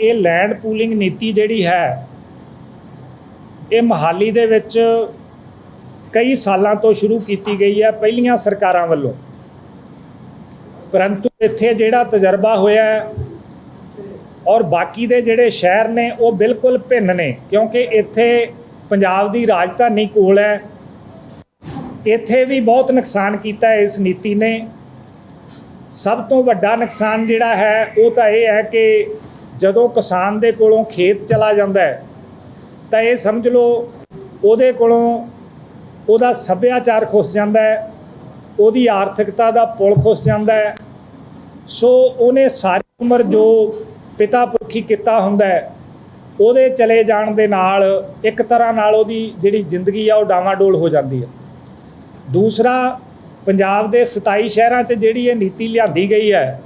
ਇਹ land pooling ਨੀਤੀ ਜਿਹੜੀ ਹੈ, ਇਹ ਮਹਾਲੀ ਦੇ ਵਿੱਚ ਕਈ ਸਾਲਾਂ ਤੋਂ ਸ਼ੁਰੂ ਕੀਤੀ ਗਈ ਹੈ, ਪਹਿਲੀਆਂ ਸਰਕਾਰਾਂ ਵੱਲੋਂ। ਪਰੰਤੂ ਇੱਥੇ ਜਿਹੜਾ ਤਜਰਬਾ ਹੋਇਆ ਔਰ ਬਾਕੀ ਦੇ ਜਿਹੜੇ ਸ਼ਹਿਰ ਨੇ, ਉਹ ਬਿਲਕੁਲ ਭਿੰਨ ਨੇ, ਕਿਉਂਕਿ ਇੱਥੇ ਪੰਜਾਬ ਦੀ ਰਾਜਧਾਨੀ ਕੋਲ ਹੈ। ਇੱਥੇ ਵੀ ਬਹੁਤ ਨੁਕਸਾਨ ਕੀਤਾ ਇਸ ਨੀਤੀ ਨੇ। ਸਭ ਤੋਂ ਵੱਡਾ ਨੁਕਸਾਨ ਜਿਹੜਾ ਹੈ, ਉਹ ਤਾਂ ਇਹ ਹੈ ਕਿ ਜਦੋਂ ਕਿਸਾਨ ਦੇ ਕੋਲੋਂ ਖੇਤ ਚਲਾ ਜਾਂਦਾ ਹੈ, ਤਾਂ ਇਹ ਸਮਝ ਲਓ ਉਹਦੇ ਕੋਲੋਂ ਉਹਦਾ ਸੱਭਿਆਚਾਰ ਖੁੱਸ ਜਾਂਦਾ ਹੈ, ਉਹਦੀ ਆਰਥਿਕਤਾ ਦਾ ਪੁਲ ਖੁੱਸ ਜਾਂਦਾ ਹੈ। ਸੋ ਉਹਨੇ ਸਾਰੀ ਉਮਰ ਜੋ ਪਿਤਾ ਪੁਰਖੀ ਕੀਤਾ ਹੁੰਦਾ ਹੈ, ਉਹਦੇ ਚਲੇ ਜਾਣ ਦੇ ਨਾਲ ਇੱਕ ਤਰ੍ਹਾਂ ਨਾਲ ਉਹਦੀ ਜਿਹੜੀ ਜ਼ਿੰਦਗੀ ਆ ਉਹ ਡਾਵਾਡੋਲ ਹੋ ਜਾਂਦੀ ਹੈ। ਦੂਸਰਾ, ਪੰਜਾਬ ਦੇ 27 ਸ਼ਹਿਰਾਂ 'ਚ ਜਿਹੜੀ ਇਹ ਨੀਤੀ ਲਿਆਂਦੀ ਗਈ ਹੈ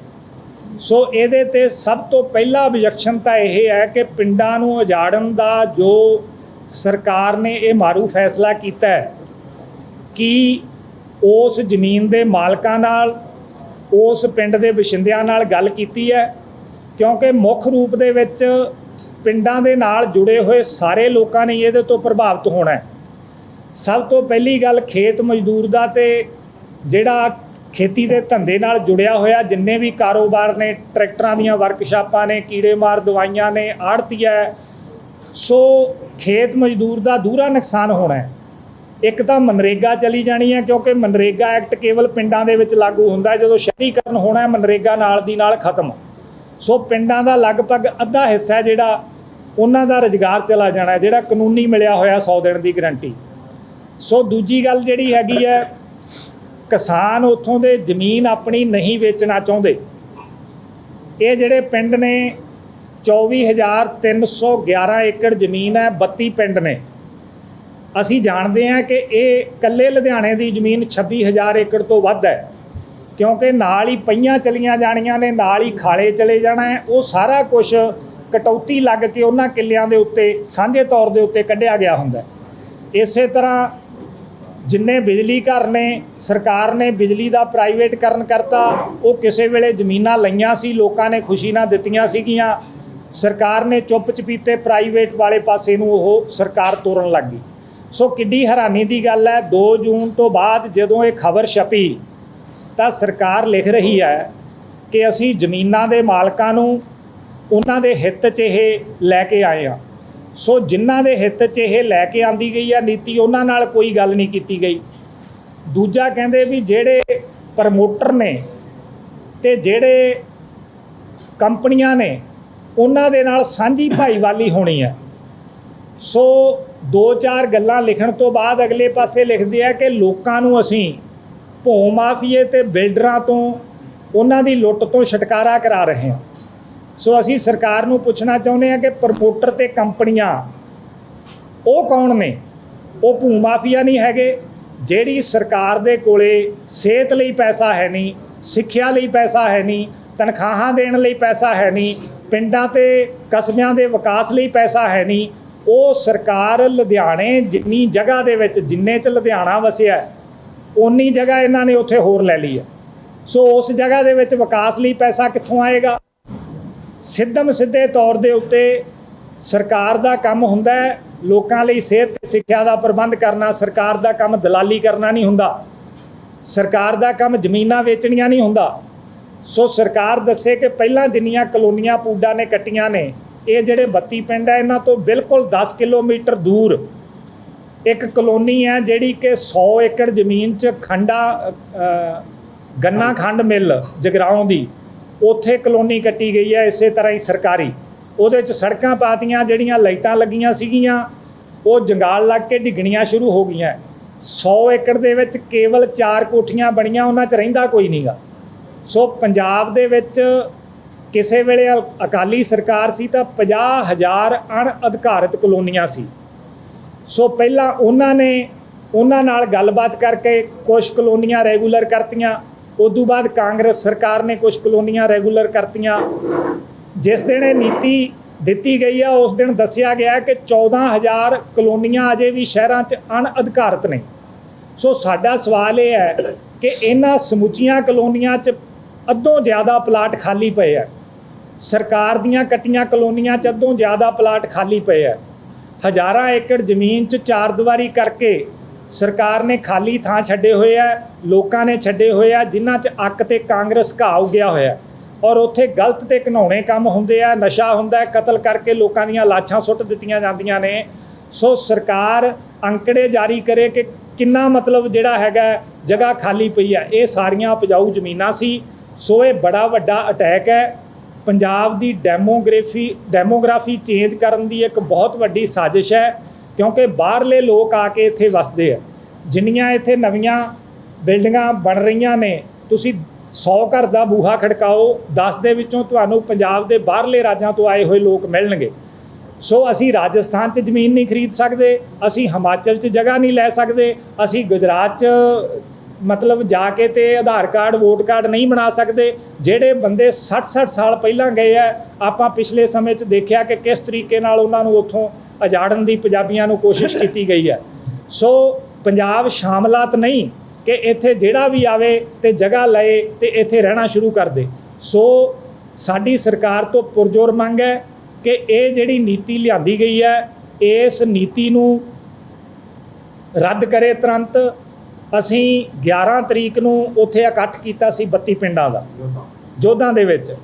ਸੋ ਇਹਦੇ ਤੇ ਸਭ ਤੋਂ ਪਹਿਲਾ ਆਬਜੈਕਸ਼ਨ ਤਾਂ ਇਹ ਹੈ ਕਿ ਪਿੰਡਾਂ ਨੂੰ ਉਜਾੜਨ ਦਾ ਜੋ ਸਰਕਾਰ ਨੇ ਇਹ ਮਾਰੂ ਫੈਸਲਾ ਕੀਤਾ ਹੈ, ਕਿ ਉਸ ਜ਼ਮੀਨ ਦੇ ਮਾਲਕਾਂ ਨਾਲ, ਉਸ ਪਿੰਡ ਦੇ ਵਸਿੰਦਿਆਂ ਨਾਲ ਗੱਲ ਕੀਤੀ ਹੈ, ਕਿਉਂਕਿ ਮੁੱਖ ਰੂਪ ਦੇ ਵਿੱਚ ਪਿੰਡਾਂ ਦੇ ਨਾਲ ਜੁੜੇ ਹੋਏ ਸਾਰੇ ਲੋਕਾਂ ਨੇ ਇਹਦੇ ਤੋਂ ਪ੍ਰਭਾਵਿਤ ਹੋਣਾ ਸਭ ਤੋਂ ਪਹਿਲੀ ਗੱਲ ਖੇਤ ਮਜ਼ਦੂਰ ਦਾ ਤੇ ਜਿਹੜਾ ਖੇਤੀ ਦੇ ਧੰਦੇ ਨਾਲ ਜੁੜਿਆ ਹੋਇਆ, ਜਿੰਨੇ ਵੀ ਕਾਰੋਬਾਰ ਨੇ, ਟਰੈਕਟਰਾਂ ਦੀਆਂ ਵਰਕਸ਼ਾਪਾਂ ਨੇ ਕੀੜੇ ਮਾਰ ਦਵਾਈਆਂ ਨੇ ਆੜਤੀਆ ਸੋ ਖੇਤ ਮਜ਼ਦੂਰ ਦਾ ਦੂਰਾ ਨੁਕਸਾਨ ਹੋਣਾ ਹੈ। ਇੱਕ ਤਾਂ ਮਨਰੇਗਾ ਚਲੀ ਜਾਣੀ ਹੈ, ਕਿਉਂਕਿ ਮਨਰੇਗਾ ਐਕਟ ਕੇਵਲ ਪਿੰਡਾਂ ਦੇ ਵਿੱਚ ਲਾਗੂ ਹੁੰਦਾ ਜਦੋਂ ਸ਼ਹਿਰੀਕਰਨ ਹੋਣਾ ਮਨਰੇਗਾ ਨਾਲ ਦੀ ਨਾਲ ਖਤਮ। ਸੋ ਪਿੰਡਾਂ ਦਾ ਲਗਭਗ ਅੱਧਾ ਹਿੱਸਾ ਜਿਹੜਾ ਉਹਨਾਂ ਦਾ ਰੁਜ਼ਗਾਰ ਚਲਾ ਜਾਣਾ ਜਿਹੜਾ ਕਾਨੂੰਨੀ ਮਿਲਿਆ ਹੋਇਆ 100 ਦਿਨ ਦੀ ਗਰੰਟੀ। ਸੋ ਦੂਜੀ ਗੱਲ ਜਿਹੜੀ ਹੈਗੀ ਹੈ ਕਿਸਾਨ ਉੱਥੋਂ ਦੇ ਜ਼ਮੀਨ ਆਪਣੀ ਨਹੀਂ ਵੇਚਣਾ ਚਾਹੁੰਦੇ। ਇਹ ਜਿਹੜੇ ਪਿੰਡ ਨੇ 24311 ਏਕੜ ਜ਼ਮੀਨ ਹੈ 32 ਪਿੰਡ ਨੇ। ਅਸੀਂ ਜਾਣਦੇ ਹਾਂ ਕਿ ਇਹ ਕੱਲੇ ਲੁਧਿਆਣੇ ਦੀ ਜ਼ਮੀਨ 26000 ਏਕੜ ਤੋਂ ਵੱਧ ਹੈ। ਕਿਉਂਕਿ ਨਾਲ ਹੀ ਪਈਆਂ ਚਲੀਆਂ ਜਾਣੀਆਂ ਨੇ, ਨਾਲ ਹੀ ਖਾਲੇ ਚਲੇ ਜਾਣਾ ਹੈ। ਉਹ ਸਾਰਾ ਕੁਝ ਕਟੌਤੀ ਲੱਗ ਕੇ ਉਹਨਾਂ ਕਿੱਲਿਆਂ ਦੇ ਉੱਤੇ, ਸਾਂਝੇ ਤੌਰ ਦੇ ਉੱਤੇ ਕੱਢਿਆ ਗਿਆ ਹੁੰਦਾ ਇਸੇ ਤਰ੍ਹਾਂ ਜਿੰਨੇ ਬਿਜਲੀ ਘਰ ਨੇ, ਸਰਕਾਰ ਨੇ ਬਿਜਲੀ ਦਾ ਪ੍ਰਾਈਵੇਟਕਰਨ ਕਰਤਾ, ਉਹ ਕਿਸੇ ਵੇਲੇ ਜ਼ਮੀਨਾਂ ਲਈਆਂ ਸੀ, ਲੋਕਾਂ ਨੇ ਖੁਸ਼ੀ ਨਾਲ ਦਿੱਤੀਆਂ ਸੀਗੀਆਂ। ਸਰਕਾਰ ਨੇ ਚੁੱਪ ਚਪੀਤੇ ਪ੍ਰਾਈਵੇਟ ਵਾਲੇ ਪਾਸੇ ਨੂੰ ਉਹ ਸਰਕਾਰ ਤੋਰਨ ਲੱਗ ਗਈ। ਸੋ ਕਿੱਡੀ ਹੈਰਾਨੀ ਦੀ ਗੱਲ ਹੈ 2 ਜੂਨ ਤੋਂ ਬਾਅਦ ਜਦੋਂ ਇਹ ਖਬਰ ਛਪੀ, ਤਾਂ ਸਰਕਾਰ ਲਿਖ ਰਹੀ ਹੈ ਕਿ ਅਸੀਂ ਜ਼ਮੀਨਾਂ ਦੇ ਮਾਲਕਾਂ ਨੂੰ, ਉਹਨਾਂ ਦੇ ਹਿੱਤ 'ਚ ਇਹ ਲੈ ਕੇ ਆਏ ਆ ਸੋ ਜਿਨ੍ਹਾਂ ਦੇ ਹਿੱਤ 'ਚ ਇਹ ਲੈ ਕੇ ਆਂਦੀ ਗਈ ਆ ਨੀਤੀ, ਉਹਨਾਂ ਨਾਲ ਕੋਈ ਗੱਲ ਨਹੀਂ ਕੀਤੀ ਗਈ। ਦੂਜਾ ਕਹਿੰਦੇ ਵੀ ਜਿਹੜੇ ਪ੍ਰਮੋਟਰ ਨੇ ਤੇ ਜਿਹੜੇ ਕੰਪਨੀਆਂ ਨੇ, ਉਹਨਾਂ ਦੇ ਨਾਲ ਸਾਂਝੀ ਭਾਈਵਾਲੀ ਹੋਣੀ ਹੈ ਸੋ ਦੋ ਚਾਰ ਗੱਲਾਂ ਲਿਖਣ ਤੋਂ ਬਾਅਦ ਅਗਲੇ ਪਾਸੇ ਲਿਖਦੇ ਆ ਕਿ ਲੋਕਾਂ ਨੂੰ ਅਸੀਂ ਭੂ ਮਾਫੀਏ ਤੇ ਬਿਲਡਰਾਂ ਤੋਂ, ਉਹਨਾਂ ਦੀ ਲੁੱਟ ਤੋਂ ਛੁਟਕਾਰਾ ਕਰਾ ਰਹੇ ਹਾਂ। ਸੋ ਅਸੀਂ ਸਰਕਾਰ ਨੂੰ ਪੁੱਛਣਾ ਚਾਹੁੰਦੇ ਹਾਂ ਕਿ ਪ੍ਰਮੋਟਰ ਤੇ ਕੰਪਨੀਆਂ, ਉਹ ਕੌਣ ਨੇ? ਉਹ ਭੂ ਮਾਫੀਆ ਨਹੀਂ ਹੈਗੇ। ਜਿਹੜੀ ਸਰਕਾਰ ਦੇ ਕੋਲੇ ਸਿਹਤ ਲਈ ਪੈਸਾ ਹੈ ਨਹੀਂ, ਸਿੱਖਿਆ ਲਈ ਪੈਸਾ ਹੈ ਨਹੀਂ, ਤਨਖਾਹਾਂ ਦੇਣ ਲਈ ਪੈਸਾ ਹੈ ਨਹੀਂ, ਪਿੰਡਾਂ ਤੇ ਕਸਬਿਆਂ ਦੇ ਵਿਕਾਸ ਲਈ ਪੈਸਾ ਹੈ ਨਹੀਂ, ਉਹ ਸਰਕਾਰ ਲੁਧਿਆਣੇ ਜਿੰਨੀ ਜਗ੍ਹਾ ਦੇ ਵਿੱਚ ਜਿੰਨੇ ਚ ਲੁਧਿਆਣਾ ਵਸਿਆ ਉਨੀ ਜਗ੍ਹਾ ਇਹਨਾਂ ਨੇ ਉੱਥੇ ਹੋਰ ਲੈ ਲਈ ਹੈ। ਸੋ ਉਸ ਜਗ੍ਹਾ ਦੇ ਵਿੱਚ ਵਿਕਾਸ ਲਈ ਪੈਸਾ ਕਿੱਥੋਂ ਆਏਗਾ? ਸਿੱਧਮ ਸਿੱਧੇ ਤੌਰ ਦੇ ਉੱਤੇ ਸਰਕਾਰ ਦਾ ਕੰਮ ਹੁੰਦਾ ਹੈ, ਲੋਕਾਂ ਲਈ ਸਿਹਤ ਤੇ ਸਿੱਖਿਆ ਦਾ ਪ੍ਰਬੰਧ ਕਰਨਾ, ਸਰਕਾਰ ਦਾ ਕੰਮ ਦਲਾਲੀ ਕਰਨਾ ਨਹੀਂ ਹੁੰਦਾ। ਸਰਕਾਰ ਦਾ ਕੰਮ ਜ਼ਮੀਨਾਂ ਵੇਚਣੀਆਂ ਨਹੀਂ ਹੁੰਦਾ। ਸੋ ਸਰਕਾਰ ਦੱਸੇ ਕਿ ਪਹਿਲਾਂ ਜਿੰਨੀਆਂ ਕਲੋਨੀਆਂ ਪੂਡਾ ਨੇ ਕੱਟੀਆਂ ਨੇ, ਇਹ ਜਿਹੜੇ 32 ਪਿੰਡ ਹੈ, ਇਹਨਾਂ ਤੋਂ ਬਿਲਕੁਲ 10 ਕਿਲੋਮੀਟਰ ਦੂਰ ਇੱਕ ਕਲੋਨੀ ਹੈ ਜਿਹੜੀ ਕਿ 100 ਏਕੜ ਜ਼ਮੀਨ 'ਚ ਖੰਡਾ ਗੰਨਾ ਖੰਡ ਮਿੱਲ ਜਗਰਾਉਂ ਦੀ। ਉੱਥੇ ਕਲੋਨੀ ਕੱਟੀ ਗਈ ਹੈ, ਇਸੇ ਤਰ੍ਹਾਂ ਹੀ ਸਰਕਾਰੀ। ਉਹਦੇ 'ਚ ਸੜਕਾਂ ਪਾਤੀਆਂ, ਜਿਹੜੀਆਂ ਲਾਈਟਾਂ ਲੱਗੀਆਂ ਸੀਗੀਆਂ, ਉਹ ਜੰਗਾਲ ਲੱਗ ਕੇ ਡਿੱਗਣੀਆਂ ਸ਼ੁਰੂ ਹੋ ਗਈਆਂ। 100 ਏਕੜ ਦੇ ਵਿੱਚ ਕੇਵਲ 4 ਕੋਠੀਆਂ ਬਣੀਆਂ, ਉਹਨਾਂ 'ਚ ਰਹਿੰਦਾ ਕੋਈ ਨਹੀਂਗਾ ਸੋ ਪੰਜਾਬ ਦੇ ਵਿੱਚ ਕਿਸੇ ਵੇਲੇ ਅ- ਅਕਾਲੀ ਸਰਕਾਰ ਸੀ ਤਾਂ 50000 ਅਣ ਅਧਿਕਾਰਤ ਕਲੋਨੀਆਂ ਸੀ। ਸੋ ਪਹਿਲਾਂ ਉਹਨਾਂ ਨੇ, ਉਹਨਾਂ ਨਾਲ ਗੱਲਬਾਤ ਕਰਕੇ ਕੁਝ ਕਲੋਨੀਆਂ ਰੈਗੂਲਰ ਕਰਤੀਆਂ। ਉਦੋਂ ਬਾਅਦ ਕਾਂਗਰਸ ਸਰਕਾਰ ਨੇ ਕੁਝ ਕਲੋਨੀਆਂ ਰੈਗੂਲਰ ਕਰਤੀਆਂ। ਜਿਸ ਦਿਨ ਇਹ ਨੀਤੀ ਦਿੱਤੀ ਗਈ ਆ, ਉਸ ਦਿਨ ਦੱਸਿਆ ਗਿਆ ਕਿ 14000 ਕਲੋਨੀਆਂ ਅਜੇ ਵੀ ਸ਼ਹਿਰਾਂ 'ਚ ਅਣਅਧਿਕਾਰਤ ਨੇ। ਸੋ ਸਾਡਾ ਸਵਾਲ ਇਹ ਹੈ ਕਿ ਇਹਨਾਂ ਸਮੁੱਚੀਆਂ ਕਲੋਨੀਆਂ 'ਚ ਅੱਧੋਂ ਜ਼ਿਆਦਾ ਪਲਾਟ ਖਾਲੀ ਪਏ ਆ। ਸਰਕਾਰ ਦੀਆਂ ਕੱਟੀਆਂ ਕਲੋਨੀਆਂ 'ਚ ਅੱਧੋਂ ਜ਼ਿਆਦਾ ਪਲਾਟ ਖਾਲੀ ਪਏ ਆ। ਹਜ਼ਾਰਾਂ ਏਕੜ ਜ਼ਮੀਨ 'ਚ ਚਾਰ ਦੀਵਾਰੀ ਕਰਕੇ ਸਰਕਾਰ ਨੇ ਖਾਲੀ ਥਾਂ ਛੱਡੇ ਹੋਏ ਆ, ਲੋਕਾਂ ਨੇ ਛੱਡੇ ਹੋਏ ਆ, ਜਿਨ੍ਹਾਂ 'ਚ ਅੱਕ ਤੇ ਕਾਂਗਰਸ ਘਾਹ ਉੱਗਿਆ ਹੋਇਆ। ਔਰ ਉੱਥੇ ਗਲਤ ਤੇ ਘਿਨਾਉਣੇ ਕੰਮ ਹੁੰਦੇ ਆ, ਨਸ਼ਾ ਹੁੰਦਾ ਹੈ, ਕਤਲ ਕਰਕੇ ਲੋਕਾਂ ਦੀਆਂ ਲਾਸ਼ਾਂ ਸੁੱਟ ਦਿੱਤੀਆਂ ਜਾਂਦੀਆਂ ਨੇ। ਸੋ ਸਰਕਾਰ ਅੰਕੜੇ ਜਾਰੀ ਕਰੇ ਕਿ ਕਿੰਨਾ ਮਤਲਬ ਜਿਹੜਾ ਹੈਗਾ ਜਗ੍ਹਾ ਖਾਲੀ ਪਈ ਹੈ ਇਹ ਸਾਰੀਆਂ ਉਪਜਾਊ ਜ਼ਮੀਨਾਂ ਸੀ। ਸੋ ਇਹ ਬੜਾ ਵੱਡਾ ਅਟੈਕ ਹੈ। ਪੰਜਾਬ ਦੀ ਡੈਮੋਗ੍ਰਾਫੀ ਡੈਮੋਗ੍ਰਾਫੀ ਚੇਂਜ ਕਰਨ ਦੀ ਇੱਕ ਬਹੁਤ ਵੱਡੀ ਸਾਜ਼ਿਸ਼ ਹੈ। ਕਿਉਂਕਿ ਬਾਹਰਲੇ ਲੋਕ ਆ ਕੇ ਇੱਥੇ ਵਸਦੇ ਆ। ਜਿੰਨੀਆਂ ਇੱਥੇ ਨਵੀਆਂ ਬਿਲਡਿੰਗਾਂ ਬਣ ਰਹੀਆਂ ਨੇ, ਤੁਸੀਂ 100 ਘਰ ਦਾ ਬੂਹਾ ਖੜਕਾਓ 10 ਦੇ ਵਿੱਚੋਂ ਤੁਹਾਨੂੰ ਪੰਜਾਬ ਦੇ ਬਾਹਰਲੇ ਰਾਜਾਂ ਤੋਂ ਆਏ ਹੋਏ ਲੋਕ ਮਿਲਣਗੇ। ਸੋ ਅਸੀਂ ਰਾਜਸਥਾਨ 'ਚ ਜ਼ਮੀਨ ਨਹੀਂ ਖਰੀਦ ਸਕਦੇ, ਅਸੀਂ ਹਿਮਾਚਲ 'ਚ ਜਗ੍ਹਾ ਨਹੀਂ ਲੈ ਸਕਦੇ, ਅਸੀਂ ਗੁਜਰਾਤ 'ਚ ਮਤਲਬ ਜਾ ਕੇ ਤੇ ਆਧਾਰ ਕਾਰਡ, ਵੋਟ ਕਾਰਡ ਨਹੀਂ ਬਣਾ ਸਕਦੇ। ਜਿਹੜੇ ਬੰਦੇ 60-60 ਸਾਲ ਪਹਿਲਾਂ ਗਏ ਆ, ਆਪਾਂ ਪਿਛਲੇ ਸਮੇਂ 'ਚ ਦੇਖਿਆ ਕਿ ਕਿਸ ਤਰੀਕੇ ਨਾਲ ਉਹਨਾਂ ਨੂੰ ਉੱਥੋਂ ਅਜਾੜਨ ਦੀ ਪੰਜਾਬੀਆਂ ਨੂੰ ਕੋਸ਼ਿਸ਼ ਕੀਤੀ ਗਈ ਹੈ। ਸੋ ਪੰਜਾਬ ਸ਼ਾਮਲਾਤ ਨਹੀਂ ਕਿ ਇੱਥੇ ਜਿਹੜਾ ਵੀ ਆਵੇ ਤੇ ਜਗ੍ਹਾ ਲਏ ਤੇ ਇੱਥੇ ਰਹਿਣਾ ਸ਼ੁਰੂ ਕਰ ਦੇ। ਸੋ ਸਾਡੀ ਸਰਕਾਰ ਤੋਂ ਪੁਰਜੋਰ ਮੰਗ ਹੈ ਕਿ ਇਹ ਜਿਹੜੀ ਨੀਤੀ ਲਿਆਂਦੀ ਗਈ ਹੈ, ਇਸ ਨੀਤੀ ਨੂੰ ਰੱਦ ਕਰੇ ਤੁਰੰਤ। ਅਸੀਂ 11 ਤਰੀਕ ਨੂੰ ਉੱਥੇ ਇਕੱਠ ਕੀਤਾ ਸੀ 32 ਪਿੰਡਾਂ ਦਾ, ਜੋਧਾਂ ਦੇ ਵਿੱਚ।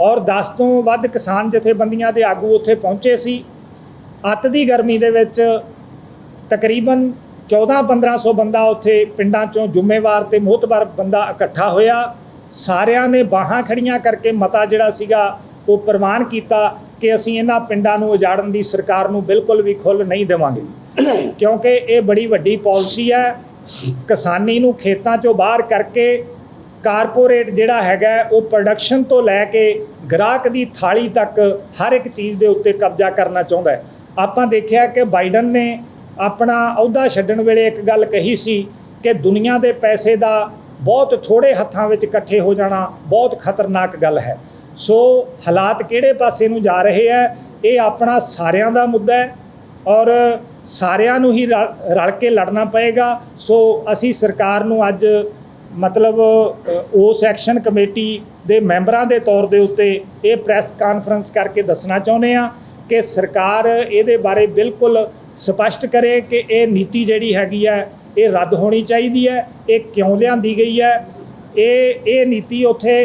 ਔਰ 10 ਤੋਂ ਵੱਧ ਕਿਸਾਨ ਜਥੇਬੰਦੀਆਂ ਦੇ ਆਗੂ ਉੱਥੇ ਪਹੁੰਚੇ ਸੀ। ਅੱਤ ਦੀ ਗਰਮੀ ਦੇ ਵਿੱਚ ਤਕਰੀਬਨ 14-1500 ਬੰਦਾ ਉੱਥੇ ਪਿੰਡਾਂ ਚੋਂ ਜ਼ਿੰਮੇਵਾਰ ਤੇ ਮੋਹਤਬਰ ਬੰਦਾ ਇਕੱਠਾ ਹੋਇਆ। ਸਾਰਿਆਂ ਨੇ ਬਾਹਾਂ ਖੜੀਆਂ ਕਰਕੇ ਮਤਾ ਜਿਹੜਾ ਸੀਗਾ ਉਹ ਪ੍ਰਵਾਨ ਕੀਤਾ ਕਿ ਅਸੀਂ ਇਹਨਾਂ ਪਿੰਡਾਂ ਨੂੰ ਉਜਾੜਨ ਦੀ ਸਰਕਾਰ ਨੂੰ ਬਿਲਕੁਲ ਵੀ ਖੁੱਲ੍ਹ ਨਹੀਂ ਦੇਵਾਂਗੇ। ਕਿਉਂਕਿ ਇਹ ਬੜੀ ਵੱਡੀ ਪਾਲਿਸੀ ਹੈ। ਕਿਸਾਨੀ ਨੂੰ ਖੇਤਾਂ ਚੋਂ ਬਾਹਰ ਕਰਕੇ ਕਾਰਪੋਰੇਟ ਜਿਹੜਾ ਹੈਗਾ ਉਹ ਪ੍ਰੋਡਕਸ਼ਨ ਤੋਂ ਲੈ ਕੇ ਗ੍ਰਾਹਕ ਦੀ ਥਾਲੀ ਤੱਕ ਹਰ ਇੱਕ ਚੀਜ਼ ਦੇ ਉੱਤੇ ਕਬਜ਼ਾ ਕਰਨਾ ਚਾਹੁੰਦਾ ਹੈ। ਆਪਾਂ ਦੇਖਿਆ ਕਿ ਬਾਈਡਨ ਨੇ ਆਪਣਾ ਅਹੁਦਾ ਛੱਡਣ ਵੇਲੇ ਇੱਕ ਗੱਲ ਕਹੀ ਸੀ ਕਿ ਦੁਨੀਆ ਦੇ ਪੈਸੇ ਦਾ ਬਹੁਤ ਥੋੜੇ ਹੱਥਾਂ ਵਿੱਚ ਇਕੱਠੇ ਹੋ ਜਾਣਾ ਬਹੁਤ ਖਤਰਨਾਕ ਗੱਲ ਹੈ। ਸੋ ਹਾਲਾਤ ਕਿਹੜੇ ਪਾਸੇ ਨੂੰ ਜਾ ਰਹੇ ਹੈ, ਇਹ ਆਪਣਾ ਸਾਰਿਆਂ ਦਾ ਮੁੱਦਾ ਹੈ ਔਰ ਸਾਰਿਆਂ ਨੂੰ ਹੀ ਰਲ ਰਲ ਕੇ ਲੜਨਾ ਪਏਗਾ। ਸੋ ਅਸੀਂ ਸਰਕਾਰ ਨੂੰ ਅੱਜ ਮਤਲਬ ਉਸ ਐਕਸ਼ਨ ਕਮੇਟੀ ਦੇ ਮੈਂਬਰਾਂ ਦੇ ਤੌਰ ਦੇ ਉੱਤੇ ਇਹ ਪ੍ਰੈਸ ਕਾਨਫਰੰਸ ਕਰਕੇ ਦੱਸਣਾ ਚਾਹੁੰਦੇ ਆ ਕਿ ਸਰਕਾਰ ਇਹਦੇ ਬਾਰੇ ਬਿਲਕੁਲ ਸਪਸ਼ਟ ਕਰੇ ਕਿ ਇਹ ਨੀਤੀ ਜਿਹੜੀ ਹੈਗੀ ਹੈ, ਇਹ ਰੱਦ ਹੋਣੀ ਚਾਹੀਦੀ ਹੈ, ਇਹ ਕਿਉਂ ਲਿਆਂਦੀ ਗਈ ਹੈ? ਇਹ ਇਹ ਨੀਤੀ ਉੱਥੇ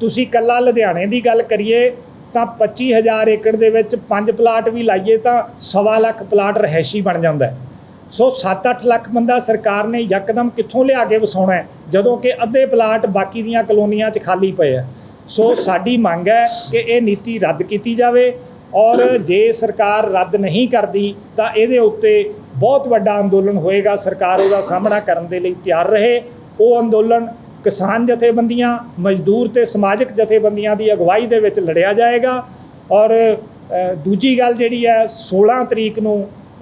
ਤੁਸੀਂ ਕੱਲਾ ਲੁਧਿਆਣੇ ਦੀ ਗੱਲ ਕਰੀਏ, ਤਾਂ 25000 ਏਕੜ ਦੇ ਵਿੱਚ ਪੰਜ ਪਲਾਟ ਵੀ ਲਾਈਏ ਤਾਂ ਸਵਾ ਲੱਖ ਪਲਾਟ ਰਹਿਸ਼ੀ ਬਣ ਜਾਂਦਾ ਹੈ। ਸੋ 7-8 ਲੱਖ ਬੰਦਾ ਸਰਕਾਰ ਨੇ ਯਕਦਮ ਕਿੱਥੋਂ ਲਿਆ ਕੇ ਵਸਾਉਣਾ ਜਦੋਂ ਕਿ ਅੱਧੇ ਪਲਾਟ ਬਾਕੀ ਦੀਆਂ ਕਲੋਨੀਆਂ 'ਚ ਖਾਲੀ ਪਏ ਆ ਸੋ ਸਾਡੀ ਮੰਗ ਹੈ ਕਿ ਇਹ ਨੀਤੀ ਰੱਦ ਕੀਤੀ ਜਾਵੇ। ਔਰ ਜੇ ਸਰਕਾਰ ਰੱਦ ਨਹੀਂ ਕਰਦੀ, ਤਾਂ ਇਹਦੇ ਉੱਤੇ ਬਹੁਤ ਵੱਡਾ ਅੰਦੋਲਨ ਹੋਏਗਾ। ਸਰਕਾਰ ਉਹਦਾ ਸਾਹਮਣਾ ਕਰਨ ਦੇ ਲਈ ਤਿਆਰ ਰਹੇ। ਉਹ ਅੰਦੋਲਨ ਕਿਸਾਨ ਜਥੇਬੰਦੀਆਂ, ਮਜ਼ਦੂਰ ਤੇ ਸਮਾਜਿਕ ਜਥੇਬੰਦੀਆਂ ਦੀ ਅਗਵਾਈ ਦੇ ਵਿੱਚ ਲੜਿਆ ਜਾਏਗਾ। ਔਰ ਦੂਜੀ ਗੱਲ ਜਿਹੜੀ ਹੈ 16 ਤਰੀਕ ਨੂੰ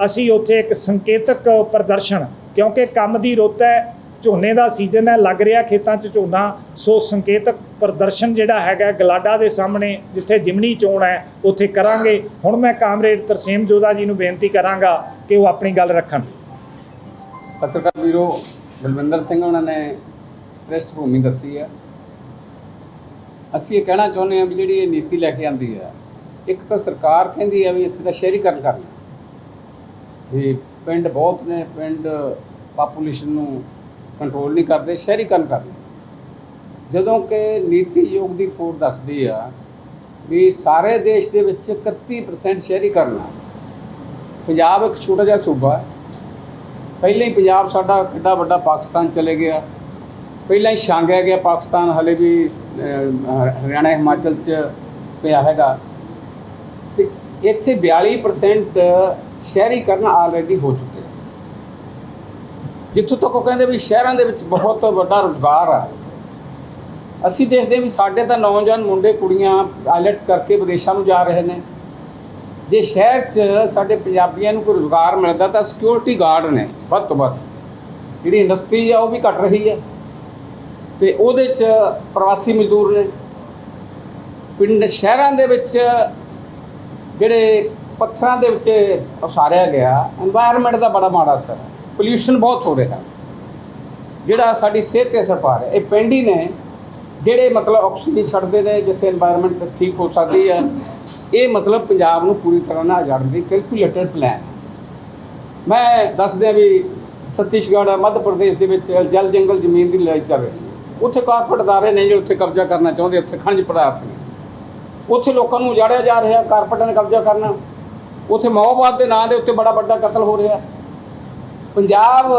ਅਸੀਂ ਉੱਥੇ ਇੱਕ ਸੰਕੇਤਕ ਪ੍ਰਦਰਸ਼ਨ, ਕਿਉਂਕਿ ਕੰਮ ਦੀ ਰੁੱਤ ਹੈ ਝੋਨੇ ਦਾ ਸੀਜ਼ਨ ਹੈ, ਲੱਗ ਰਿਹਾ ਖੇਤਾਂ 'ਚ ਝੋਨਾ। ਸੋ ਸੰਕੇਤਕ ਪ੍ਰਦਰਸ਼ਨ ਜਿਹੜਾ ਹੈਗਾ ਗਲਾਡਾ ਦੇ ਸਾਹਮਣੇ ਜਿੱਥੇ ਜਿਮਨੀ ਚੋਣ ਹੈ, ਉੱਥੇ ਕਰਾਂਗੇ। ਹੁਣ ਮੈਂ ਕਾਮਰੇਡ ਤਰਸੇਮ ਜੋਧਾ ਜੀ ਨੂੰ ਬੇਨਤੀ ਕਰਾਂਗਾ ਕਿ ਉਹ ਆਪਣੀ ਗੱਲ ਰੱਖਣ। ਪੱਤਰਕਾਰ ਵੀਰੋ, ਬਲਵਿੰਦਰ ਸਿੰਘ ਉਹਨਾਂ ਨੇ ਪ੍ਰਿਸ਼ਠ ਭੂਮੀ ਦੱਸੀ ਹੈ। ਅਸੀਂ ਇਹ ਕਹਿਣਾ ਚਾਹੁੰਦੇ ਹਾਂ ਵੀ ਜਿਹੜੀ ਇਹ ਨੀਤੀ ਲੈ ਕੇ ਆਂਦੀ ਹੈ, ਇੱਕ ਤਾਂ ਸਰਕਾਰ ਕਹਿੰਦੀ ਹੈ ਵੀ ਇੱਥੇ ਦਾ ਸ਼ਹਿਰੀਕਰਨ ਕਰਨਾ। ਵੀ ਪਿੰਡ ਬਹੁਤ ਨੇ, ਪਿੰਡ ਪਾਪੂਲੇਸ਼ਨ ਨੂੰ ਕੰਟਰੋਲ ਨਹੀਂ ਕਰਦੇ ਸ਼ਹਿਰੀਕਰਨ ਕਰਨਾ ਜਦੋਂ ਕਿ ਨੀਤੀ ਯੋਗ ਦੀ ਰਿਪੋਰਟ ਦੱਸਦੀ ਆ ਵੀ ਸਾਰੇ ਦੇਸ਼ ਦੇ ਵਿੱਚ 31% ਸ਼ਹਿਰੀਕਰਨ ਆ। ਪੰਜਾਬ ਇੱਕ ਛੋਟਾ ਜਿਹਾ ਸੂਬਾ ਹੈ। ਪਹਿਲਾਂ ਹੀ ਪੰਜਾਬ ਸਾਡਾ ਕਿੱਡਾ ਵੱਡਾ ਪਾਕਿਸਤਾਨ ਚਲੇ ਗਿਆ। ਪਹਿਲਾਂ ਹੀ ਛਾਂਗਿਆ ਗਿਆ ਪਾਕਿਸਤਾਨ ਹਲੇ ਵੀ ਅਹ, ਹਰਿਆਣਾ ਹਿਮਾਚਲ ਚ ਪਿਆ ਹੈਗਾ। ਤੇ ਇੱਥੇ 42% ਸ਼ਹਿਰੀਕਰਨ ਆਲਰੇਡੀ ਹੋ ਚੁੱਕੇ। ਜਿੱਥੋਂ ਤੱਕ ਉਹ ਕਹਿੰਦੇ ਵੀ ਸ਼ਹਿਰਾਂ ਦੇ ਵਿੱਚ ਬਹੁਤ ਵੱਡਾ ਰੁਜ਼ਗਾਰ ਆ। ਅਸੀਂ ਦੇਖਦੇ ਵੀ ਸਾਡੇ ਤਾਂ ਨੌਜਵਾਨ ਮੁੰਡੇ, ਕੁੜੀਆਂ ਆਇਲਟਸ ਕਰਕੇ ਵਿਦੇਸ਼ਾਂ ਨੂੰ ਜਾ ਰਹੇ ਨੇ। ਜੇ ਸ਼ਹਿਰ 'ਚ ਸਾਡੇ ਪੰਜਾਬੀਆਂ ਨੂੰ ਕੋਈ ਰੁਜ਼ਗਾਰ ਮਿਲਦਾ ਤਾਂ ਸਿਕਿਉਰਿਟੀ ਗਾਰਡ ਨੇ ਵੱਧ ਤੋਂ ਵੱਧ। ਜਿਹੜੀ ਇੰਡਸਟਰੀ ਆ ਉਹ ਵੀ ਘਟ ਰਹੀ ਹੈ। ਤੇ ਉਹਦੇ 'ਚ ਪ੍ਰਵਾਸੀ ਮਜ਼ਦੂਰ ਨੇ। ਪਿੰਡ, ਸ਼ਹਿਰਾਂ ਦੇ ਵਿੱਚ ਜਿਹੜੇ ਪੱਥਰਾਂ ਦੇ ਵਿੱਚ ਉਸਾਰਿਆ ਗਿਆ এনवायरमेंट ਦਾ ਬੜਾ ਮਾੜਾ ਅਸਰ ਹੈ। ਪੋਲੂਸ਼ਨ ਬਹੁਤ ਹੋ ਰਿਹਾ। ਜਿਹੜਾ ਸਾਡੀ ਸਿਹਤ ਤੇ ਅਸਰ ਪਾ ਰਿਹਾ। ਇਹ ਪਿੰਡ ਹੀ ਨੇ ਜਿਹੜੇ ਮਤਲਬ ਆਕਸੀਜਨ ਛੱਡਦੇ ਨੇ, ਜਿੱਥੇ এনवायरमेंट ਠੀਕ ਹੋ ਸਕਦੀ ਹੈ। ਇਹ ਮਤਲਬ ਪੰਜਾਬ ਨੂੰ ਪੂਰੀ ਤਰ੍ਹਾਂ ਨਾਲ ਆਜਾੜਨ ਦੀ ਕੈਲਕੂਲੇਟਡ ਪਲਾਨ ਮੈਂ ਦੱਸਦਿਆਂ ਵੀ ਸਤੀਸ਼ਗੜ੍ਹ ਮੱਧ ਪ੍ਰਦੇਸ਼ ਦੇ ਵਿੱਚ ਜਲ ਜੰਗਲ ਜ਼ਮੀਨ ਦੀ ਲੜਾਈ ਚੱਲ ਰਹੀ ਹੈ। ਉੱਥੇ ਕਾਰਪੋਰੇਟ ਅਦਾਰੇ ਨੇ ਜਿਹੜੇ ਉੱਥੇ ਕਬਜ਼ਾ ਕਰਨਾ ਚਾਹੁੰਦੇ, ਉੱਥੇ ਖਣਜ ਪਦਾਰਥ ਨੇ। ਉੱਥੇ ਲੋਕਾਂ ਨੂੰ ਉਜਾੜਿਆ ਜਾ ਰਿਹਾ ਕਾਰਪੋਰੇਟਾਂ ਨੇ ਕਬਜ਼ਾ ਕਰਨਾ। ਉੱਥੇ ਮਾਓਵਾਦ ਦੇ ਨਾਂ ਦੇ ਉੱਤੇ ਬੜਾ ਵੱਡਾ ਕਤਲ ਹੋ ਰਿਹਾ। ਪੰਜਾਬ